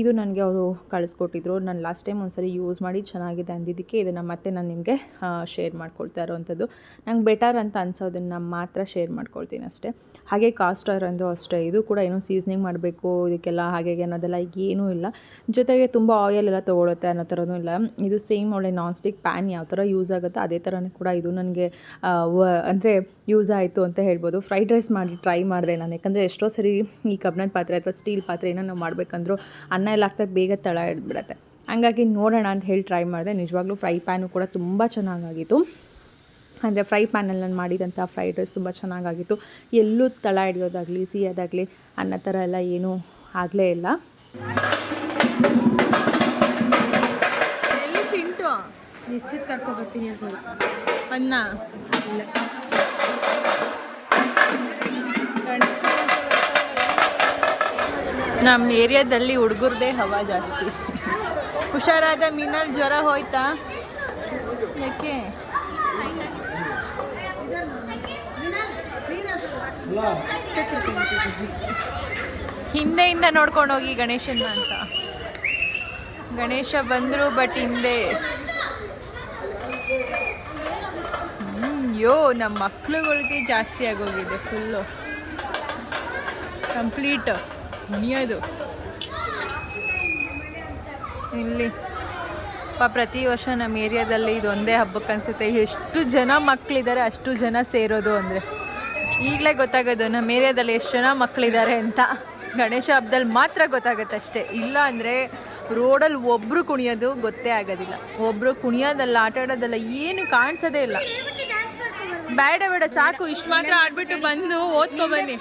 ಇದು ನನಗೆ ಅವರು ಕಳಿಸ್ಕೊಟ್ಟಿದ್ರು. ನಾನು ಲಾಸ್ಟ್ ಟೈಮ್ ಒಂದ್ಸರಿ ಯೂಸ್ ಮಾಡಿ ಚೆನ್ನಾಗಿದೆ ಅಂದಿದ್ದಕ್ಕೆ ಇದನ್ನು ಮತ್ತೆ ನಾನು ನಿಮಗೆ ಶೇರ್ ಮಾಡ್ಕೊಳ್ತಾ ಇರೋವಂಥದ್ದು. ನಂಗೆ ಬೆಟರ್ ಅಂತ ಅನ್ಸೋದನ್ನು ಮಾತ್ರ ಶೇರ್ ಮಾಡ್ಕೊಳ್ತೀನಿ ಅಷ್ಟೇ. ಹಾಗೆ ಕಾಸ್ಟ್ ಅಂದು ಅಷ್ಟೇ. ಇದು ಕೂಡ ಏನೋ ಸೀಸ್ನಿಂಗ್ ಮಾಡಬೇಕು, ಇದಕ್ಕೆಲ್ಲ ಹಾಗೆ ಅನ್ನೋದೆಲ್ಲ ಈಗ ಏನೂ ಇಲ್ಲ. ಜೊತೆಗೆ ತುಂಬ ಆಯಿಲ್ ಎಲ್ಲ ತೊಗೊಳುತ್ತೆ ಅನ್ನೋ ಥರನೂ ಇಲ್ಲ. ಇದು ಸೇಮ್ ಒಳ್ಳೆ ನಾನ್ ಸ್ಟಿಕ್ ಪ್ಯಾನ್ ಯಾವ ಥರ ಯೂಸ್ ಆಗುತ್ತೋ ಅದೇ ಥರನೇ ಕೂಡ ಇದು ನನಗೆ ಅಂದರೆ ಯೂಸ್ ಆಯಿತು ಅಂತ ಹೇಳ್ಬೋದು. ಫ್ರೈಡ್ ರೈಸ್ ಮಾಡಿ ಟ್ರೈ ಮಾಡಿದೆ ನಾನು. ಯಾಕಂದರೆ ಎಷ್ಟೋ ಸರಿ ಈ ಕಬ್ಬಿಣದ ಪಾತ್ರೆ ಅಥವಾ ಸ್ಟೀಲ್ ಪಾತ್ರೆ ಏನೋ ನಾವು ಮಾಡಬೇಕಂದ್ರೂ ಅನ್ನ ಎಲ್ಲ ಹಾಕ್ತಾ ಬೇಗ ತಳ ಹಿಡ್ಬಿಡತ್ತೆ ಹಂಗಾಗಿ ನೋಡೋಣ ಅಂತ ಹೇಳಿ ಟ್ರೈ ಮಾಡಿದೆ. ನಿಜವಾಗ್ಲೂ ಫ್ರೈ ಪ್ಯಾನು ಕೂಡ ತುಂಬ ಚೆನ್ನಾಗಾಗಿತ್ತು. ಅಂದರೆ ಫ್ರೈ ಪ್ಯಾನಲ್ಲಿ ನಾನು ಮಾಡಿದಂಥ ಫ್ರೈಡ್ ರೈಸ್ ತುಂಬ ಚೆನ್ನಾಗಾಗಿತ್ತು. ಎಲ್ಲೂ ತಳ ಹಿಡಿಯೋದಾಗಲಿ ಸಿಹಿಯೋದಾಗಲಿ ಅನ್ನೋ ಥರ ಎಲ್ಲ ಏನೂ ಆಗಲೇ ಇಲ್ಲ. ನಿಶ್ಚಿತ ಕರ್ಕೊಬರ್ತೀನಿ ಅಂತ ಅನ್ನ ಅನ್ನ ನಮ್ಮ ಏರಿಯಾದಲ್ಲಿ ಹುಡುಗರದೇ ಹವಾ ಜಾಸ್ತಿ. ಹುಷಾರಾದ ಮೀನಲ್ಲಿ ಜ್ವರ ಹೋಯ್ತಾ? ಯಾಕೆ? ಹಿಂದೆಯಿಂದ ನೋಡ್ಕೊಂಡು ಹೋಗಿ ಗಣೇಶನ ಅಂತ. ಗಣೇಶ ಬಂದರು ಬಟ್ ಹಿಂದೆ ಹ್ಮ್, ಯೋ ನಮ್ಮ ಮಕ್ಳುಗಳಿಗೆ ಜಾಸ್ತಿ ಆಗೋಗಿದೆ ಫುಲ್ಲು ಕಂಪ್ಲೀಟ್ ಕುಣಿಯೋದು ಇಲ್ಲಿ. ಪಾ ಪ್ರತಿ ವರ್ಷ ನಮ್ಮ ಏರಿಯಾದಲ್ಲಿ ಇದು ಒಂದೇ ಹಬ್ಬಕ್ಕೆ ಅನಿಸುತ್ತೆ. ಎಷ್ಟು ಜನ ಮಕ್ಕಳಿದ್ದಾರೆ ಅಷ್ಟು ಜನ ಸೇರೋದು ಅಂದರೆ. ಈಗಲೇ ಗೊತ್ತಾಗೋದು ನಮ್ಮ ಏರಿಯಾದಲ್ಲಿ ಎಷ್ಟು ಜನ ಮಕ್ಕಳಿದ್ದಾರೆ ಅಂತ. ಗಣೇಶ ಹಬ್ಬದಲ್ಲಿ ಮಾತ್ರ ಗೊತ್ತಾಗುತ್ತೆ ಅಷ್ಟೇ ಇಲ್ಲ ಅಂದರೆ ರೋಡಲ್ಲಿ ಒಬ್ಬರು ಕುಣಿಯೋದು ಗೊತ್ತೇ ಆಗೋದಿಲ್ಲ. ಒಬ್ಬರು ಕುಣಿಯೋದಲ್ಲ, ಆಟ ಆಡೋದಲ್ಲ, ಏನು ಕಾಣಿಸೋದೇ ಇಲ್ಲ. ಬೇಡ ಬೇಡ, ಸಾಕು, ಇಷ್ಟು ಮಾತ್ರ ಆಡ್ಬಿಟ್ಟು ಬಂದು ಓದ್ಕೊ ಬನ್ನಿ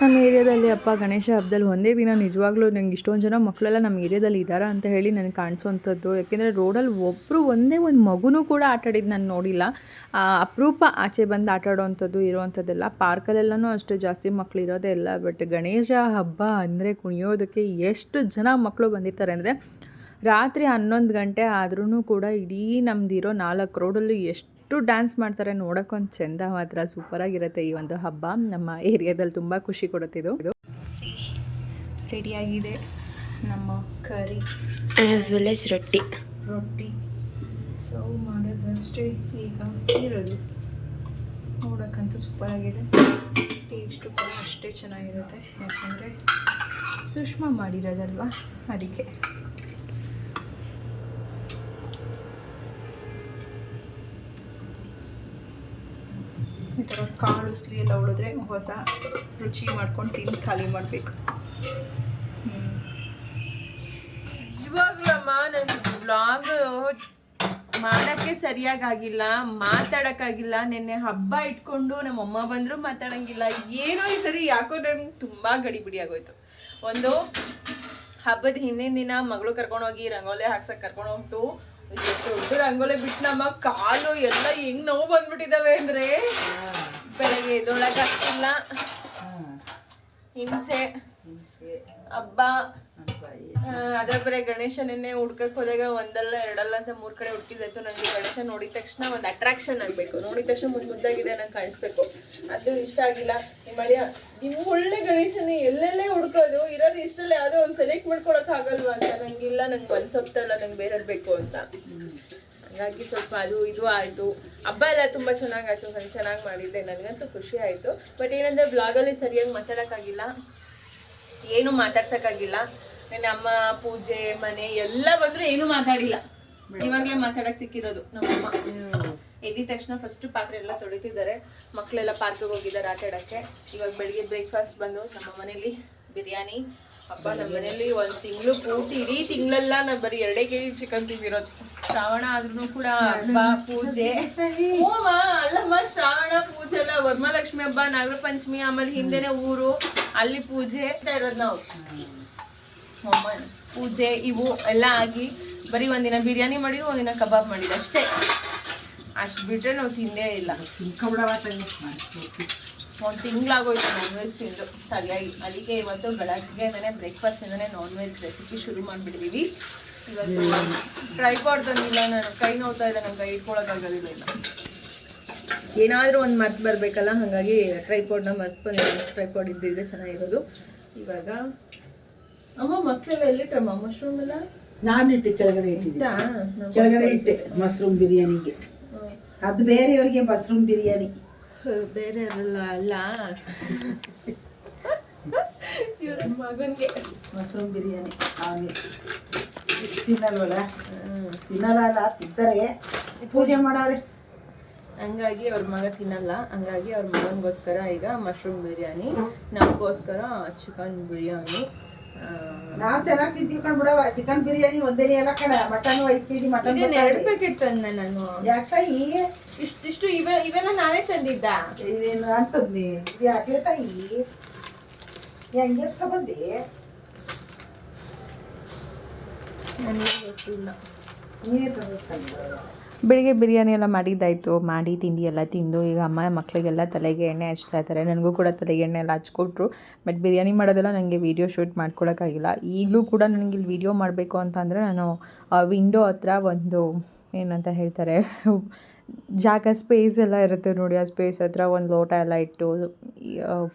ನಮ್ಮ ಏರಿಯಾದಲ್ಲಿ ಅಪ್ಪ ಗಣೇಶ ಹಬ್ಬದಲ್ಲಿ ಒಂದೇ ದಿನ ನಿಜವಾಗ್ಲೂ ನಂಗೆ ಇಷ್ಟೊಂದು ಜನ ಮಕ್ಕಳೆಲ್ಲ ನಮ್ಮ ಏರಿಯಾದಲ್ಲಿ ಇದ್ದಾರ ಅಂತ ಹೇಳಿ ನನಗೆ ಕಾಣಿಸೋವಂಥದ್ದು ಯಾಕೆಂದರೆ ರೋಡಲ್ಲಿ ಒಬ್ಬರು ಒಂದೇ ಒಂದು ಮಗುನೂ ಕೂಡ ಆಟಾಡಿದ್ದು ನಾನು ನೋಡಿಲ್ಲ. ಅಪರೂಪ ಆಚೆ ಬಂದು ಆಟ ಆಡೋವಂಥದ್ದು ಇರೋವಂಥದ್ದೆಲ್ಲ ಪಾರ್ಕಲ್ಲೆಲ್ಲನೂ ಅಷ್ಟು ಜಾಸ್ತಿ ಮಕ್ಕಳು ಇರೋದೇ ಇಲ್ಲ. ಬಟ್ ಗಣೇಶ ಹಬ್ಬ ಅಂದರೆ ಕುಣಿಯೋದಕ್ಕೆ ಎಷ್ಟು ಜನ ಮಕ್ಕಳು ಬಂದಿರ್ತಾರೆ ಅಂದರೆ ರಾತ್ರಿ ಹನ್ನೊಂದು ಗಂಟೆ ಆದ್ರೂ ಕೂಡ ಇಡೀ ನಮ್ದಿರೋ ನಾಲ್ಕು ರೋಡಲ್ಲೂ ಎಷ್ಟು ಡ್ಯಾನ್ಸ್ ಮಾಡ್ತಾರೆ ನೋಡೋಕ್ಕೊಂದು ಚೆಂದ ಮಾತ್ರ ಸೂಪರಾಗಿರುತ್ತೆ ಈ ಒಂದು ಹಬ್ಬ. ನಮ್ಮ ಏರಿಯಾದಲ್ಲಿ ತುಂಬ ಖುಷಿ ಕೊಡುತ್ತೆ ಇದು. ಇದು ರೆಡಿಯಾಗಿದೆ ನಮ್ಮ ಕರಿ. ಆಸ್ ವೆಲ್ ಎಸ್ ರೊಟ್ಟಿ. ರೊಟ್ಟಿ. ಸರ್ವ್ ಮಾಡೋದಷ್ಟೇ ಈಗ ಇರೋದು. ನೋಡೋಕ್ಕಂತೂ ಸೂಪರಾಗಿದೆ ಟೇಸ್ಟು ಕೂಡ ಅಷ್ಟೇ ಚೆನ್ನಾಗಿರುತ್ತೆ. ಯಾಕಂದರೆ ಸುಷ್ಮಾ ಮಾಡಿರೋದಲ್ವ? ಅದಕ್ಕೆ. ಈ ಥರ ಕಾಳು ಉಸ್ಲಿ ಎಲ್ಲ ಉಳಿದ್ರೆ ಹೊಸ ರುಚಿ ಮಾಡ್ಕೊಂಡು ತಿಂದು ಖಾಲಿ ಮಾಡಬೇಕು. ನಿಜವಾಗ್ಲಮ್ಮ ನನ್ನ ಬ್ಲಾಗ್ ಮಾಡಕ್ಕೆ ಸರಿಯಾಗಿಲ್ಲ ಮಾತಾಡಕ್ಕಾಗಿಲ್ಲ ನಿನ್ನೆ ಹಬ್ಬ ಇಟ್ಕೊಂಡು ನಮ್ಮ ಅಮ್ಮ ಬಂದ್ರು ಮಾತಾಡಂಗಿಲ್ಲ. ಏನೋ ಈ ಸರಿ ಯಾಕೋ ನನ್ಗೆ ತುಂಬಾ ಗಡಿಬಿಡಿ ಆಗೋಯ್ತು. ಒಂದು ಹಬ್ಬದ ಹಿಂದಿನ ದಿನ ಮಗಳು ಕರ್ಕೊಂಡೋಗಿ ರಂಗೋಲಿ ಹಾಕ್ಸಕ್ ಕರ್ಕೊಂಡು ಹೊಂಟು ದೊಡ್ಡ ರಂಗೋಲಿ ಬಿಟ್ಟು ನಮ್ಮ ಕಾಲು ಎಲ್ಲ ಹೆಂಗ್ ನೋವು ಬಂದ್ಬಿಟ್ಟಿದಾವೆ ಅಂದ್ರೆ ಬೆಳಗ್ಗೆ ಎದ್ದೊಳಗಾಗ್ತಿಲ್ಲ ಹಿಂಸೆ. ಹಬ್ಬ. ಬರೀ ಗಣೇಶ ನಿನ್ನೆ ಹುಡ್ಕಕ್ ಹೋದಾಗ ಒಂದಲ್ಲ, ಎರಡಲ್ಲ ಅಂತ ಮೂರ್ ಕಡೆ ಹುಡ್ಕಿದ್ದಾಯ್ತು ನಂಗೆ ಗಣೇಶ ನೋಡಿದ ತಕ್ಷಣ ಒಂದು ಅಟ್ರಾಕ್ಷನ್ ಆಗ್ಬೇಕು. ನೋಡಿದ ತಕ್ಷಣ ಮುದ್ ಮುದ್ದಾಗಿದೆ ನಂಗೆ ಕಾಣಿಸ್ಬೇಕು. ಅದು ಇಷ್ಟ ಆಗಿಲ್ಲ. ನಿಮ್ಮ ಅಳಿಯ ನೀವು ಒಳ್ಳೆ ಗಣೇಶನೇ ಎಲ್ಲೆಲ್ಲೇ ಹುಡ್ಕೋದು, ಇರೋದು ಇಷ್ಟಲ್ಲ ಯಾವ್ದೋ ಒಂದ್ ಸೆಲೆಕ್ಟ್ ಮಾಡ್ಕೊಳಕ್ ಆಗಲ್ವಾ ಅಂತ ನಂಗಿಲ್ಲ ನಂಗೆ ಮನ್ಸೊಪ್ತಲ್ಲ ನಂಗೆ ಬೇರೆದ್ ಬೇಕು ಅಂತ. ಹಾಗಾಗಿ ಸ್ವಲ್ಪ ಅದು ಇದು ಆಯಿತು. ಹಬ್ಬ ಎಲ್ಲ ತುಂಬ ಚೆನ್ನಾಗಾಯ್ತು, ನಾನು ಚೆನ್ನಾಗಿ ಮಾಡಿದ್ದೆ. ನನಗಂತೂ ಖುಷಿ ಆಯಿತು. ಬಟ್ ಏನಂದರೆ ಬ್ಲಾಗಲ್ಲಿ ಸರಿಯಾಗಿ ಮಾತಾಡೋಕ್ಕಾಗಿಲ್ಲ ಏನು ಮಾತಾಡ್ಸಕ್ಕಾಗಿಲ್ಲ ನನ್ನ ಅಮ್ಮ ಪೂಜೆ ಮನೆ ಎಲ್ಲ ಬಂದ್ರೆ ಏನು ಮಾತಾಡಿಲ್ಲ. ಇವಾಗ್ಲೇ ಮಾತಾಡಕ್ ಸಿಕ್ಕಿರೋದು ನಮ್ಮಮ್ಮ. ಎದ್ದಿದ ತಕ್ಷಣ ಫಸ್ಟ್ ಪಾತ್ರೆ ಎಲ್ಲ ತೊಳಿತಿದ್ದಾರೆ. ಮಕ್ಕಳೆಲ್ಲ ಪಾರ್ಕಿಗೆ ಹೋಗಿದ್ದಾರೆ ಆಟ ಆಡಕ್ಕೆ. ಇವಾಗ ಬೆಳಿಗ್ಗೆ ಬ್ರೇಕ್ಫಾಸ್ಟ್ ಬಂದು ನಮ್ಮ ಮನೇಲಿ ಬಿರಿಯಾನಿ ಅಪ್ಪ ನಮ್ಮ ಮನೇಲಿ ಒಂದ್ ತಿಂಗಳು ಪೂರ್ತಿ ಇಡೀ ತಿಂಗಳೆಲ್ಲ ನಾವು ಬರೀ ಎರಡೇ ಕೆ ಜಿ ಚಿಕನ್ ತಿಂದಿರೋದು. ಶ್ರಾವಣ ಆದ್ರೂ ಕೂಡ ಹಬ್ಬ ಪೂಜೆ. ಅಲ್ಲಮ್ಮ ಶ್ರಾವಣ ಪೂಜೆ ಎಲ್ಲ. ವರಮಹಾಲಕ್ಷ್ಮಿ ಹಬ್ಬ ನಾಗರ ಪಂಚಮಿ ಆಮೇಲೆ ಹಿಂದೆನೆ ಊರು ಅಲ್ಲಿ ಪೂಜೆ. ಅಂತ ಇರೋದು ನಾವು. ಪೂಜೆ ಇವು ಎಲ್ಲ ಆಗಿ ಬರೀ ಒಂದಿನ ಬಿರಿಯಾನಿ ಮಾಡಿದ್ರು ಒಂದಿನ ಕಬಾಬ್ ಮಾಡಿದ್ರು ಅಷ್ಟೇ. ಅಷ್ಟು ಬಿಟ್ರೆ ನಾವು ತಿಂದೇ ಇಲ್ಲ. ಒಂದು ತಿಂಗಳಾಗೋಯ್ತು ನಾನ್ ವೆಜ್ ತಿಂದು, ಸರಿಯಾಗಿ. ಅದಕ್ಕೆ ಇವತ್ತು ಬೆಳಗ್ಗೆನೇ ಬ್ರೇಕ್ಫಾಸ್ಟಿಂದನೇ ನಾನ್ ವೆಜ್ ರೆಸಿಪಿ ಶುರು ಮಾಡಿಬಿಟ್ಟಿದ್ದೀವಿ ಇವತ್ತು ಟ್ರೈಪಾಡ್ ತಂದಿಲ್ಲ, ನಾನು ಕೈ ನೋಡ್ತಾ ಇದೆ ನಂಗೆ ಇಟ್ಕೊಳ್ಳೋಕ್ಕಾಗೋದಿಲ್ಲ ಇಲ್ಲ ಏನಾದರೂ ಒಂದು ಮರ್ತು ಬರಬೇಕಲ್ಲ, ಹಾಗಾಗಿ ಟ್ರೈಪಾಡ್ನ ಮರ್ತು ಬಂದಿದ್ದೀನಿ ಟ್ರೈಪಾಡ್ ಇದ್ದಿದ್ರೆ ಚೆನ್ನಾಗಿರೋದು. ಇವಾಗ ಅಮ್ಮ ಮಕ್ಕಳೆಲ್ಲ ಎಲ್ಲಿಟ್ಟಮ್ಮ ಮಶ್ರೂಮ್ ಎಲ್ಲ? ನಾನಿಟ್ಟು ಕೆಳಗಡೆ ಇಟ್ಟಿದ್ದೆ. ಇಟ್ಟಾ? ಕೆಳಗಡೆ ಇಟ್ಟೆ ಮಶ್ರೂಮ್ ಬಿರಿಯಾನಿಗೆ. ಅದು ಬೇರೆಯವರಿಗೆ ಮಶ್ರೂಮ್ ಬಿರಿಯಾನಿ. ಬೇರೆ ಅಲ್ಲ ಅಲ್ಲ. ಇವ್ರ ಮಗನ್ಗೆ. ಮಶ್ರೂಮ್ ಬಿರಿಯಾನಿ ಅವನಿಗೆ ತಿನ್ನಲ್ವಲ್ಲ? ತಿನ್ನಲ್ಲ ತಿಂತಾರೆ. ಪೂಜೆ ಮಾಡವ್ರೆ ಹಂಗಾಗಿ ಅವ್ರ ಮಗ ತಿನ್ನಲ್ಲ. ಹಂಗಾಗಿ ಅವ್ರ ಮಗನಿಗೋಸ್ಕರ ಈಗ ಮಶ್ರೂಮ್ ಬಿರಿಯಾನಿ ನಮಗೋಸ್ಕರ ಚಿಕನ್ ಬಿರಿಯಾನಿ. ನಾವು ಚೆನ್ನಾಗಿ ತಿಂತೀವಿ ಕಣ್ಬಿಡವ ಚಿಕನ್ ಬಿರಿಯಾನಿ ಒಂದೇ ಎಲ್ಲ ಕಣ. ಮಟನ್ ಐದು ಕೆ ಜಿ ಮಟನ್ ಇದನ್ನ ಎರಡು ಪ್ಯಾಕೆಟ್ ತಂದೆ ನಾನು? ಯಾಕಾಯಿ ಇಷ್ಟಿಷ್ಟು ಇವೆ ಇವೆಲ್ಲ ನಾನೇ ತಂದಿದ್ದ. ಇವೇನು ಅಂತಂದಿ ಯಾಕೆ ತಾಯಿ? ಹೆಂಗೆ ಎತ್ಕೊ ಬಂದೆ. ನನಗೆ ಗೊತ್ತಿಲ್ಲ. ನೀನೇ ತಂದು. ಬೆಳಿಗ್ಗೆ ಬಿರಿಯಾನಿ ಎಲ್ಲ ಮಾಡಿದ್ದಾಯಿತು. ಮಾಡಿ, ತಿಂಡಿ ಎಲ್ಲ ತಿಂದು, ಈಗ ಅಮ್ಮ ಮಕ್ಕಳಿಗೆಲ್ಲ ತಲೆಗೆ ಎಣ್ಣೆ ಹಚ್ತಾ ಇದ್ದಾರೆ. ನನಗೂ ಕೂಡ ತಲೆಗೆ ಎಣ್ಣೆ ಎಲ್ಲ ಹಚ್ಕೊಟ್ರು. ಬಟ್ ಬಿರಿಯಾನಿ ಮಾಡೋದೆಲ್ಲ ನನಗೆ ವೀಡಿಯೋ ಶೂಟ್ ಮಾಡ್ಕೊಳಕ್ಕಾಗಿಲ್ಲ. ಈಗಲೂ ಕೂಡ ನನಗೆ ಇಲ್ಲಿ ವೀಡಿಯೋ ಮಾಡಬೇಕು ಅಂತ ನಾನು ವಿಂಡೋ ಹತ್ರ ಒಂದು ಏನಂತ ಹೇಳ್ತಾರೆ ಜಾಗ ಸ್ಪೇಸ್ ಎಲ್ಲ ಇರುತ್ತೆ ನೋಡಿ ಆ ಸ್ಪೇಸ್ ಹತ್ರ ಒಂದು ಲೋಟ ಎಲ್ಲ ಇಟ್ಟು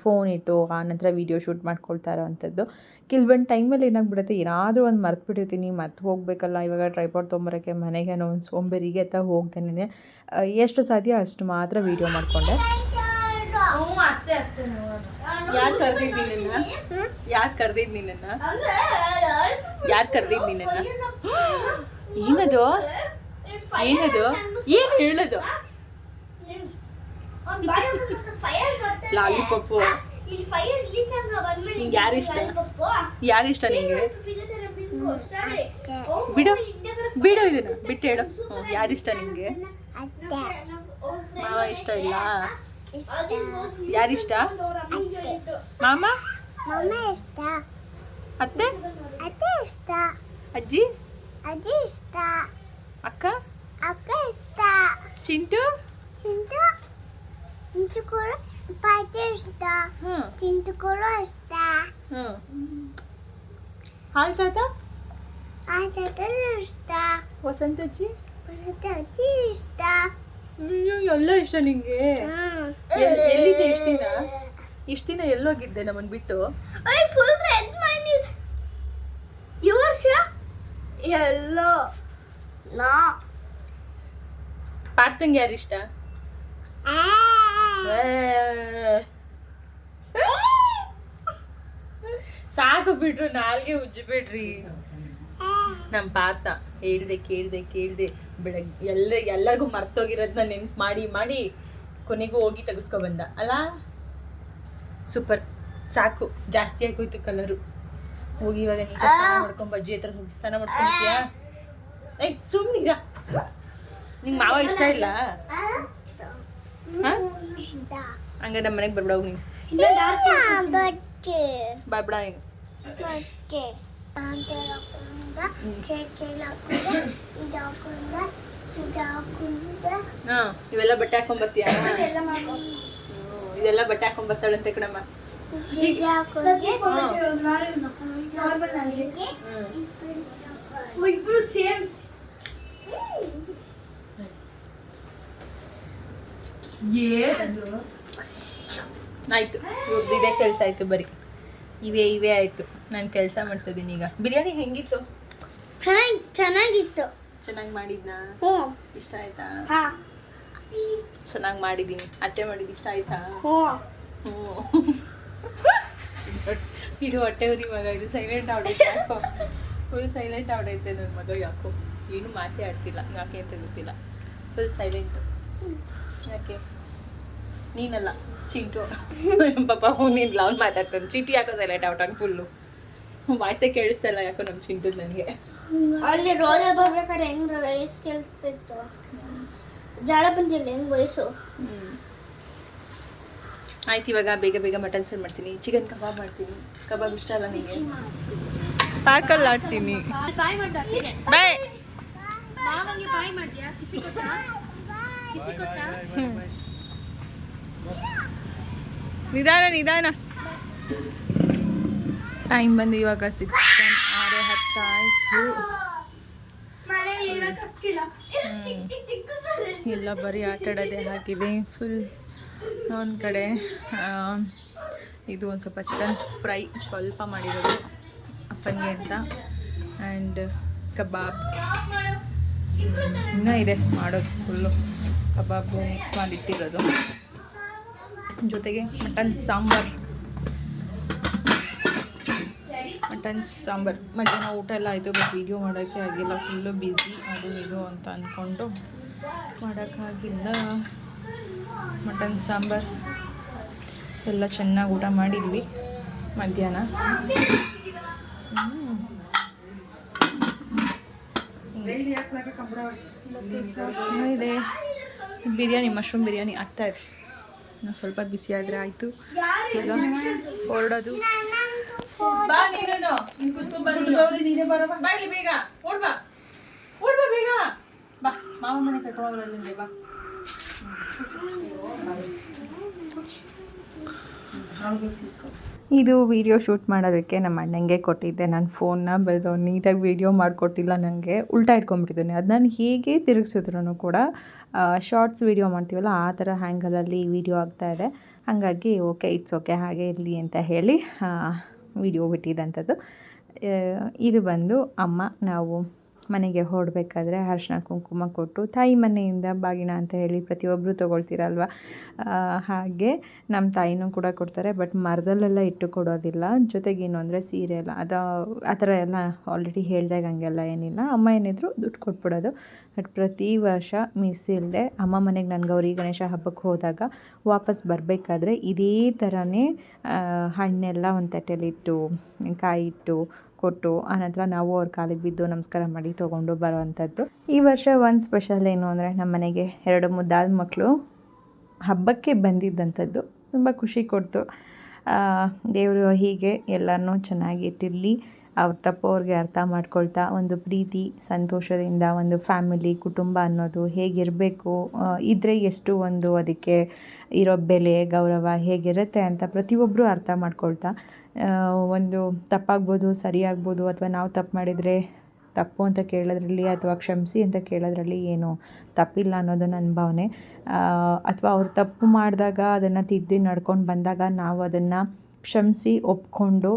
ಫೋನ್ ಇಟ್ಟು ಆ ನಂತರ ವೀಡಿಯೋ ಶೂಟ್ ಮಾಡ್ಕೊಳ್ತಾ ಇರೋವಂಥದ್ದು. ಕೆಲವೊಂದು ಟೈಮಲ್ಲಿ ಏನಾಗ್ಬಿಡುತ್ತೆ ಏನಾದರೂ ಒಂದು ಮರ್ತ್ಬಿಟ್ಟಿರ್ತೀನಿ ಮತ್ತೆ ಹೋಗಬೇಕಲ್ಲ ಇವಾಗ ಟ್ರೈಪಾಡ್ ತೊಗೊಂಬರೋಕ್ಕೆ ಮನೆಗೆ ಅನ್ನೋ ಒಂದು ಸೋಂಬೇರಿಗೆ ಅಂತ ಹೋಗ್ದೇನೆ ಎಷ್ಟು ಸಾಧ್ಯ ಅಷ್ಟು ಮಾತ್ರ ವೀಡಿಯೋ ಮಾಡಿಕೊಂಡೆ. ಯಾರು ಕರೆದಿದ್ದು ನಿನ್ನ ಯಾರು ಕರೆದಿದ್ದು ನಿನ್ನ ಯಾರು ಕರೆದಿದ್ದು ನಿನ್ನ ಏನದು? ಏನದು? ಏನು ಹೇಳೋದು? ಲಾಲಿಪಪ್ಪು ನಿಂಗೆ ಯಾರು ಇಷ್ಟ? ಯಾರು ಇಷ್ಟ ನಿಂಗೆ? ಬಿಡು. ಬಿಡು ಇದನ್ನ. ಬಿಟ್ಟು ಹೇಳು. ಯಾರಿಷ್ಟ ನಿಂಗೆ? ಮಾವ ಇಷ್ಟ ಇಲ್ಲ? ಯಾರಿಷ್ಟ ಮಾಮ? ಇಷ್ಟ ಅತ್ತೆ? ಅತ್ತೆ ಇಷ್ಟ. ಅಜ್ಜಿ? ಅಜ್ಜಿ ಇಷ್ಟ. ಅಕ್ಕ? ಅಕ್ಕ ಇಷ್ಟ. ಚಿಂಟು? ಚಿಂಟು? ಚಿಂಟು ಕೂಡ ಪಾಯ್ತೆ ಇಷ್ಟ. ಹ್ಞೂ ಕೂಡ ಇಷ್ಟ. ಹ್ಞೂ ಹಾಲು ತಾತ? ಸಾತ ಇಷ್ಟ. ವಸಂತ ಅಜ್ಜಿ ಇಷ್ಟ. ಅಯ್ಯೋ ಎಲ್ಲ ಇಷ್ಟ ನಿಂಗೆ. ಎಲ್ಲಿದೆ ಇಷ್ಟ ದಿನ? ಇಷ್ಟ ದಿನ ಎಲ್ಲೋಗಿದ್ದೆ ನಮ್ಮನ್ನು ಬಿಟ್ಟು. Wait, full red mine is yours, No. ಪಾರ್ಥಂಗೆ ಯಾರು ಇಷ್ಟ? ಸಾಕು ಬಿಟ್ರು ನಾಲ್ಗೆ ಉಜ್ಜಿಬಿಡ್ರಿ. ನಮ್ಮ ಪಾತ ಹೇಳ್ದೆ ಕೇಳ್ದೆ ಕೇಳ್ದೆ. ಬೆಳಗ್ ಎಲ್ಲ ಎಲ್ಲರಿಗೂ ಮರ್ತೋಗಿರೋದನ್ನ ನೆನ್ಪು ಮಾಡಿ ಮಾಡಿ ಕೊನೆಗೂ ಹೋಗಿ ತೆಗೆಸ್ಕೊ ಬಂದ ಅಲ್ಲ? ಸೂಪರ್. ಸಾಕು. ಜಾಸ್ತಿ ಆಗೋಯ್ತು ಕಲರು. ಹೋಗಿ ಇವಾಗ ನೀಟಾಗಿ ಸ್ನಾನ ಮಾಡ್ಕೊಂಡ್ ಬಜ್ಜಿ ಹತ್ರ ಹೋಗಿ ಸ್ನಾನ ಮಾಡ್ಕೊಂತೀಯಾ ಏಯ್ ಸುಮ್ಮನಿರ ನಿಮ್ಮ ಮಾವ ಇಷ್ಟ ಇಲ್ಲ? ಹಂಗ ನಮ್ಮ ಮನೆಗೆ ಬರ್ಬಿಡ ಹೋಗಿ ಬರ್ಬಿಡ ಇದು ಹಾಂ ಇವೆಲ್ಲ ಬಟ್ಟೆ ಹಾಕೊಂಬರ್ತೀಯಾ ಇದೆಲ್ಲ ಬಟ್ಟೆ ಹಾಕೊಂಬರ್ತಾಳಂತೆ ಕಣಮ್ಮ. ಹ್ಮ್. ಇಬ್ರು ಸೇಮ್ ಆಯ್ತು. ಇವ್ರದ್ದು ಇದೇ ಕೆಲಸ ಆಯ್ತು ಬರೀ. ಇವೇ ಇವೇ ಆಯ್ತು. ನಾನು ಕೆಲಸ ಮಾಡ್ತಿದ್ದೀನಿ ಈಗ. ಬಿರಿಯಾನಿ ಹೆಂಗಿತ್ತು? ಚೆನ್ನಾಗಿ ಚೆನ್ನಾಗಿತ್ತು. ಚೆನ್ನಾಗಿ ಮಾಡಿದ್ನಾ? ಇಷ್ಟ ಆಯ್ತಾ? ಹಾ. ಚೆನ್ನಾಗಿ ಮಾಡಿದ್ದೀನಿ. ಅತ್ತೆ ಮಾಡಿದ ಇಷ್ಟ ಆಯ್ತಾ? ಇದು ಹೊಟ್ಟೆ ಉರಿ ಮಗ ಇದು ಸೈಲೆಂಟ್ ಆಡೈತೆ ಯಾಕೋ? ಫುಲ್ ಸೈಲೆಂಟ್ ಆಡೈತೆ ನನ್ನ ಮಗ ಯಾಕೋ? ಏನು ಮಾತೇ ಆಡ್ತಿಲ್ಲ. ಯಾಕೆ ಅಂತ ಗೊತ್ತಿಲ್ಲ. ಫುಲ್ ಸೈಲೆಂಟ್ ಯಾಕೆ? ನೀನಲ್ಲ ಚಿಂಟು. ಪಾಪ ನೀನಿಲ್ಲ ಅವ್ನು ಮಾತಾಡ್ತಾನೆ. ಚೀಟಿ ಹಾಕೋದಲ್ಲ ಡೌಟ್ ಔಟ್ ಫುಲ್ಲು ವಾಯ್ಸೇ ಕೇಳಿಸ್ತಾ ಇಲ್ಲ ಯಾಕೋ ನಮ್ಮ ಚಿಂಟು ನನಗೆ. ಅಲ್ಲಿ ರೋಜ ಬರ್ಬೇಕಾದ್ರೆ ಹೆಂಗ್ ವಯಸ್ಸು ಕೇಳ್ತಿತ್ತು? ಜಾಳ ಬಂದಿಲ್ಲ ಹೆಂಗ್ ವಯಸ್ಸು ಆಯ್ತು ಇವಾಗ ಬೇಗ ಬೇಗ ಮಟನ್ ಸರ್ ಮಾಡ್ತೀನಿ. ಚಿಕನ್ ಕಬಾಬ್ ಮಾಡ್ತೀನಿ. ಕಬಾಬ್ ಇಷ್ಟ ಅಲ್ಲ ನಿಮಗೆ ಪಾಕಲ್ಲಿ ಆಡ್ತೀನಿ ಬಾಯ್. ನಿಧಾನ ನಿಧಾನ. ಟೈಮ್ ಬಂದು ಇವಾಗ ಸಿಕ್ಸ್ ಆರು ಹತ್ತಾಯ್ತು. ಎಲ್ಲ ಬರೀ ಆಟ ಆಡೋದೇ ಆಗಿದೆ. ಫುಲ್ ಒಂದು ಕಡೆ ಇದು ಒಂದು ಸ್ವಲ್ಪ ಚಿಕನ್ ಫ್ರೈ ಸ್ವಲ್ಪ ಮಾಡಿರೋದು ಅಪ್ಪನಿಗೆ ಅಂತ. ಆ್ಯಂಡ್ ಕಬಾಬ್ ಇನ್ನೂ ಇದೆ ಮಾಡೋದು ಫುಲ್ಲು ಕಬಾಬು ಮಿಕ್ಸ್ ಮಾಡಿಟ್ಟಿರೋದು. ಜೊತೆಗೆ ಮಟನ್ ಸಾಂಬಾರ್. ಮಟನ್ ಸಾಂಬಾರ್. ಮಧ್ಯಾಹ್ನ ಊಟ ಎಲ್ಲ ಆಯಿತು, ಬಟ್ ವೀಡಿಯೋ ಮಾಡೋಕ್ಕೆ ಆಗಿಲ್ಲ. ಫುಲ್ಲು ಬ್ಯುಸಿ ಅದು ಇದು ಅಂತ ಅಂದ್ಕೊಂಡು ಮಾಡೋಕ್ಕಾಗಿಲ್ಲ. ಮಟನ್ ಸಾಂಬಾರ್. ಎಲ್ಲ ಚೆನ್ನಾಗಿ ಊಟ ಮಾಡಿದ್ವಿ ಮಧ್ಯಾಹ್ನ. ಇದೆ. ಬಿರಿಯಾನಿ, ಮಶ್ರೂಮ್ ಬಿರಿಯಾನಿ ಆಗ್ತಾಯಿದೆ ಇನ್ನೂ ಸ್ವಲ್ಪ ಬಿಸಿ ಆದರೆ ಆಯಿತು. ಈಗ ಹೊರಡೋದು. ಬಾ ನೀನು ನೀನು. ಕುತ್ಕೊಂಡ್ ಬಾ ನೀನು. ನೀನೇ ಬರವ? ಬಾ ಇಲ್ಲಿ ಬೇಗ. ಓಡ್ ಬಾ. ಓಡ್ ಬಾ ಬೇಗ. ಬಾ. ಮಾವ ಮನೆ ಕರ್ಕೊಂಡೋಗ್ರಲ್ಲಿ ಬಾ. ಇದು ವಿಡಿಯೋ ಶೂಟ್ ಮಾಡೋದಕ್ಕೆ ನಮ್ಮ ಅಣ್ಣಂಗೆ ಕೊಟ್ಟಿದ್ದೆ. ನಾನು ಫೋನ್ನ ಬದು ನೀಟಾಗಿ ವಿಡಿಯೋ ಮಾಡಿಕೊಟ್ಟಿಲ್ಲ ನನಗೆ ಉಲ್ಟಾ ಇಟ್ಕೊಂಡ್ಬಿಟ್ಟಿದ್ದೀನಿ. ಅದು ನಾನು ಹೇಗೆ ತಿರುಗಿಸಿದ್ರು ಕೂಡ ಶಾರ್ಟ್ಸ್ ವಿಡಿಯೋ ಮಾಡ್ತೀವಲ್ಲ, ಆ ಥರ ಹ್ಯಾಂಗಲಲ್ಲಿ ವಿಡಿಯೋ ಆಗ್ತಾಯಿದೆ ಹಾಗಾಗಿ ಓಕೆ ಇಟ್ಸ್ ಓಕೆ ಹಾಗೆ ಇರಲಿ ಅಂತ ಹೇಳಿ ವಿಡಿಯೋ ಬಿಟ್ಟಿದ್ದಂಥದ್ದು ಇದು ಬಂದು ಅಮ್ಮ, ನಾವು ಮನೆಗೆ ಹೊರಡ್ಬೇಕಾದ್ರೆ ಅರ್ಶಿನ ಕುಂಕುಮ ಕೊಟ್ಟು ತಾಯಿ ಮನೆಯಿಂದ ಬಾಗಿನ ಅಂತ ಹೇಳಿ ಪ್ರತಿಯೊಬ್ಬರು ತೊಗೊಳ್ತೀರಲ್ವ? ಹಾಗೆ ನಮ್ಮ ತಾಯಿನೂ ಕೂಡ ಕೊಡ್ತಾರೆ ಬಟ್ ಮರದಲ್ಲೆಲ್ಲ ಇಟ್ಟು ಕೊಡೋದಿಲ್ಲ. ಜೊತೆಗೆ ಏನು ಅಂದರೆ ಸೀರೆ ಎಲ್ಲ, ಅದು ಆ ಥರ ಎಲ್ಲ ಆಲ್ರೆಡಿ ಹೇಳ್ದಾಗ ಹಂಗೆಲ್ಲ ಏನಿಲ್ಲ. ಅಮ್ಮ ಏನಿದ್ರು ದುಡ್ಡು ಕೊಟ್ಬಿಡೋದು. ಬಟ್ ಪ್ರತಿ ವರ್ಷ ಮಿಸ್ ಇಲ್ಲದೆ ಅಮ್ಮ ಮನೆಗೆ ನಾನು ಗೌರಿ ಗಣೇಶ ಹಬ್ಬಕ್ಕೆ ಹೋದಾಗ ವಾಪಸ್ ಬರಬೇಕಾದ್ರೆ ಇದೇ ಥರನೇ ಹಣ್ಣೆಲ್ಲ ಒಂದು ತಟ್ಟೆಲಿಟ್ಟು ಕಾಯಿ ಇಟ್ಟು ಕೊಟ್ಟು ಆನಂತರ ನಾವು ಅವ್ರ ಕಾಲಿಗೆ ಬಿದ್ದು ನಮಸ್ಕಾರ ಮಾಡಿ ತೊಗೊಂಡು ಬರುವಂಥದ್ದು. ಈ ವರ್ಷ ಒಂದು ಸ್ಪೆಷಲ್ ಏನು ಅಂದರೆ ನಮ್ಮ ಮನೆಗೆ ಎರಡು ಮುದ್ದಾದ ಮಕ್ಕಳು ಹಬ್ಬಕ್ಕೆ ಬಂದಿದ್ದಂಥದ್ದು. ತುಂಬ ಖುಷಿ ಕೊಡ್ತು. ದೇವರು ಹೀಗೆ ಎಲ್ಲರನ್ನೂ ಚೆನ್ನಾಗಿ ಇಟ್ಟಿರಲಿ ಅವ್ರ ತಪ್ಪು ಅವ್ರಿಗೆ ಅರ್ಥ ಮಾಡ್ಕೊಳ್ತಾ ಒಂದು ಪ್ರೀತಿ, ಸಂತೋಷದಿಂದ ಒಂದು ಫ್ಯಾಮಿಲಿ ಕುಟುಂಬ ಅನ್ನೋದು ಹೇಗಿರಬೇಕು ಇದ್ದರೆ ಎಷ್ಟು ಒಂದು ಅದಕ್ಕೆ ಇರೋ ಬೆಲೆ, ಗೌರವ ಹೇಗಿರುತ್ತೆ ಅಂತ ಪ್ರತಿಯೊಬ್ಬರು ಅರ್ಥ ಮಾಡ್ಕೊಳ್ತಾ ಒಂದು ತಪ್ಪಾಗ್ಬೋದು, ಸರಿಯಾಗ್ಬೋದು, ಅಥವಾ ನಾವು ತಪ್ಪು ಮಾಡಿದರೆ ತಪ್ಪು ಅಂತ ಕೇಳೋದ್ರಲ್ಲಿ ಅಥವಾ ಕ್ಷಮಿಸಿ ಅಂತ ಕೇಳೋದ್ರಲ್ಲಿ ಏನು ತಪ್ಪಿಲ್ಲ ಅನ್ನೋದು ನನ್ನ ಭಾವನೆ. ಅಥವಾ ಅವ್ರು ತಪ್ಪು ಮಾಡಿದಾಗ ಅದನ್ನು ತಿದ್ದಿ ನಡ್ಕೊಂಡು ಬಂದಾಗ ನಾವು ಅದನ್ನು ಕ್ಷಮಿಸಿ ಒಪ್ಕೊಂಡು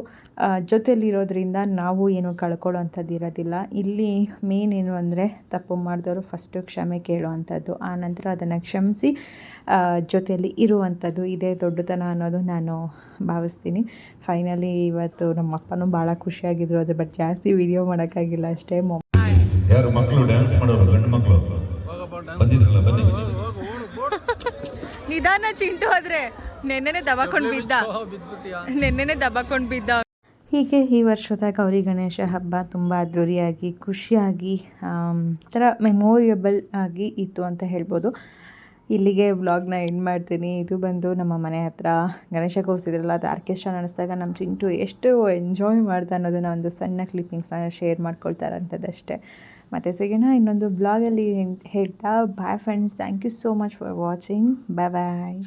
ಜೊತೆಯಲ್ಲಿರೋದ್ರಿಂದ ನಾವು ಏನು ಕಳ್ಕೊಳ್ಳೋ ಅಂಥದ್ದು ಇರೋದಿಲ್ಲ. ಇಲ್ಲಿ ಮೇನ್ ಏನು ಅಂದರೆ ತಪ್ಪು ಮಾಡಿದವರು ಫಸ್ಟು ಕ್ಷಮೆ ಕೇಳುವಂಥದ್ದು ಆನಂತರ ಅದನ್ನು ಕ್ಷಮಿಸಿ ಜೊತೆಯಲ್ಲಿ ಇರುವಂಥದ್ದು ಇದೇ ದೊಡ್ಡತನ ಅನ್ನೋದು ನಾನು ಭಾವಿಸ್ತೀನಿ. ಫೈನಲಿ ಇವತ್ತು ನಮ್ಮ ಅಪ್ಪನೂ ಭಾಳ ಖುಷಿಯಾಗಿದ್ರು ಅದ್ರ ಬಟ್ ಜಾಸ್ತಿ ವಿಡಿಯೋ ಮಾಡೋಕ್ಕಾಗಿಲ್ಲ ಅಷ್ಟೇ. ಮೊಬೈಲ್ ಯಾರು ಮಕ್ಕಳು ಡ್ಯಾನ್ಸ್ ಮಾಡೋರು ಗಂಡು ಮಕ್ಕಳು ಬಂದಿದ್ರಲ್ಲ ಬನ್ನಿ ನಿಧಾನ ಚಿಂಟು ಆದ್ರೆ. ನೆನ್ನೆನೆ ದಬಾಕೊಂಡು ಬಿದ್ದ. ನೆನ್ನೆನೆ ದಬಾಕೊಂಡು ಬಿದ್ದ. ಹೀಗೆ ಈ ವರ್ಷದ ಗೌರಿ ಗಣೇಶ ಹಬ್ಬ ತುಂಬ ಅದ್ದೂರಿಯಾಗಿ ಖುಷಿಯಾಗಿ ಥರ ಮೆಮೋರಿಯಬಲ್ ಆಗಿ ಇತ್ತು ಅಂತ ಹೇಳ್ಬೋದು. ಇಲ್ಲಿಗೆ ವ್ಲಾಗ್ನ ಎಂಡ್ ಮಾಡ್ತೀನಿ. ಇದು ಬಂದು ನಮ್ಮ ಮನೆ ಹತ್ರ ಗಣೇಶ ಕೂರಿಸಿದ್ರಲ್ಲ ಅದು ಆರ್ಕೆಸ್ಟ್ರಾ ನಡೆಸಿದಾಗ ನಮ್ಮ ಚಿಂಟು ಎಷ್ಟು ಎಂಜಾಯ್ ಮಾಡ್ದೆ ಅನ್ನೋದನ್ನ ಒಂದು ಸಣ್ಣ ಕ್ಲಿಪ್ಪಿಂಗ್ಸ್ನ ಶೇರ್ ಮಾಡ್ಕೊಳ್ತಾರಂಥದ್ದಷ್ಟೇ ಮತ್ತು ಸಿಗೋಣ ಇನ್ನೊಂದು ಬ್ಲಾಗಲ್ಲಿ ಹೇಳ್ತಾ bye friends thank you so much for watching bye bye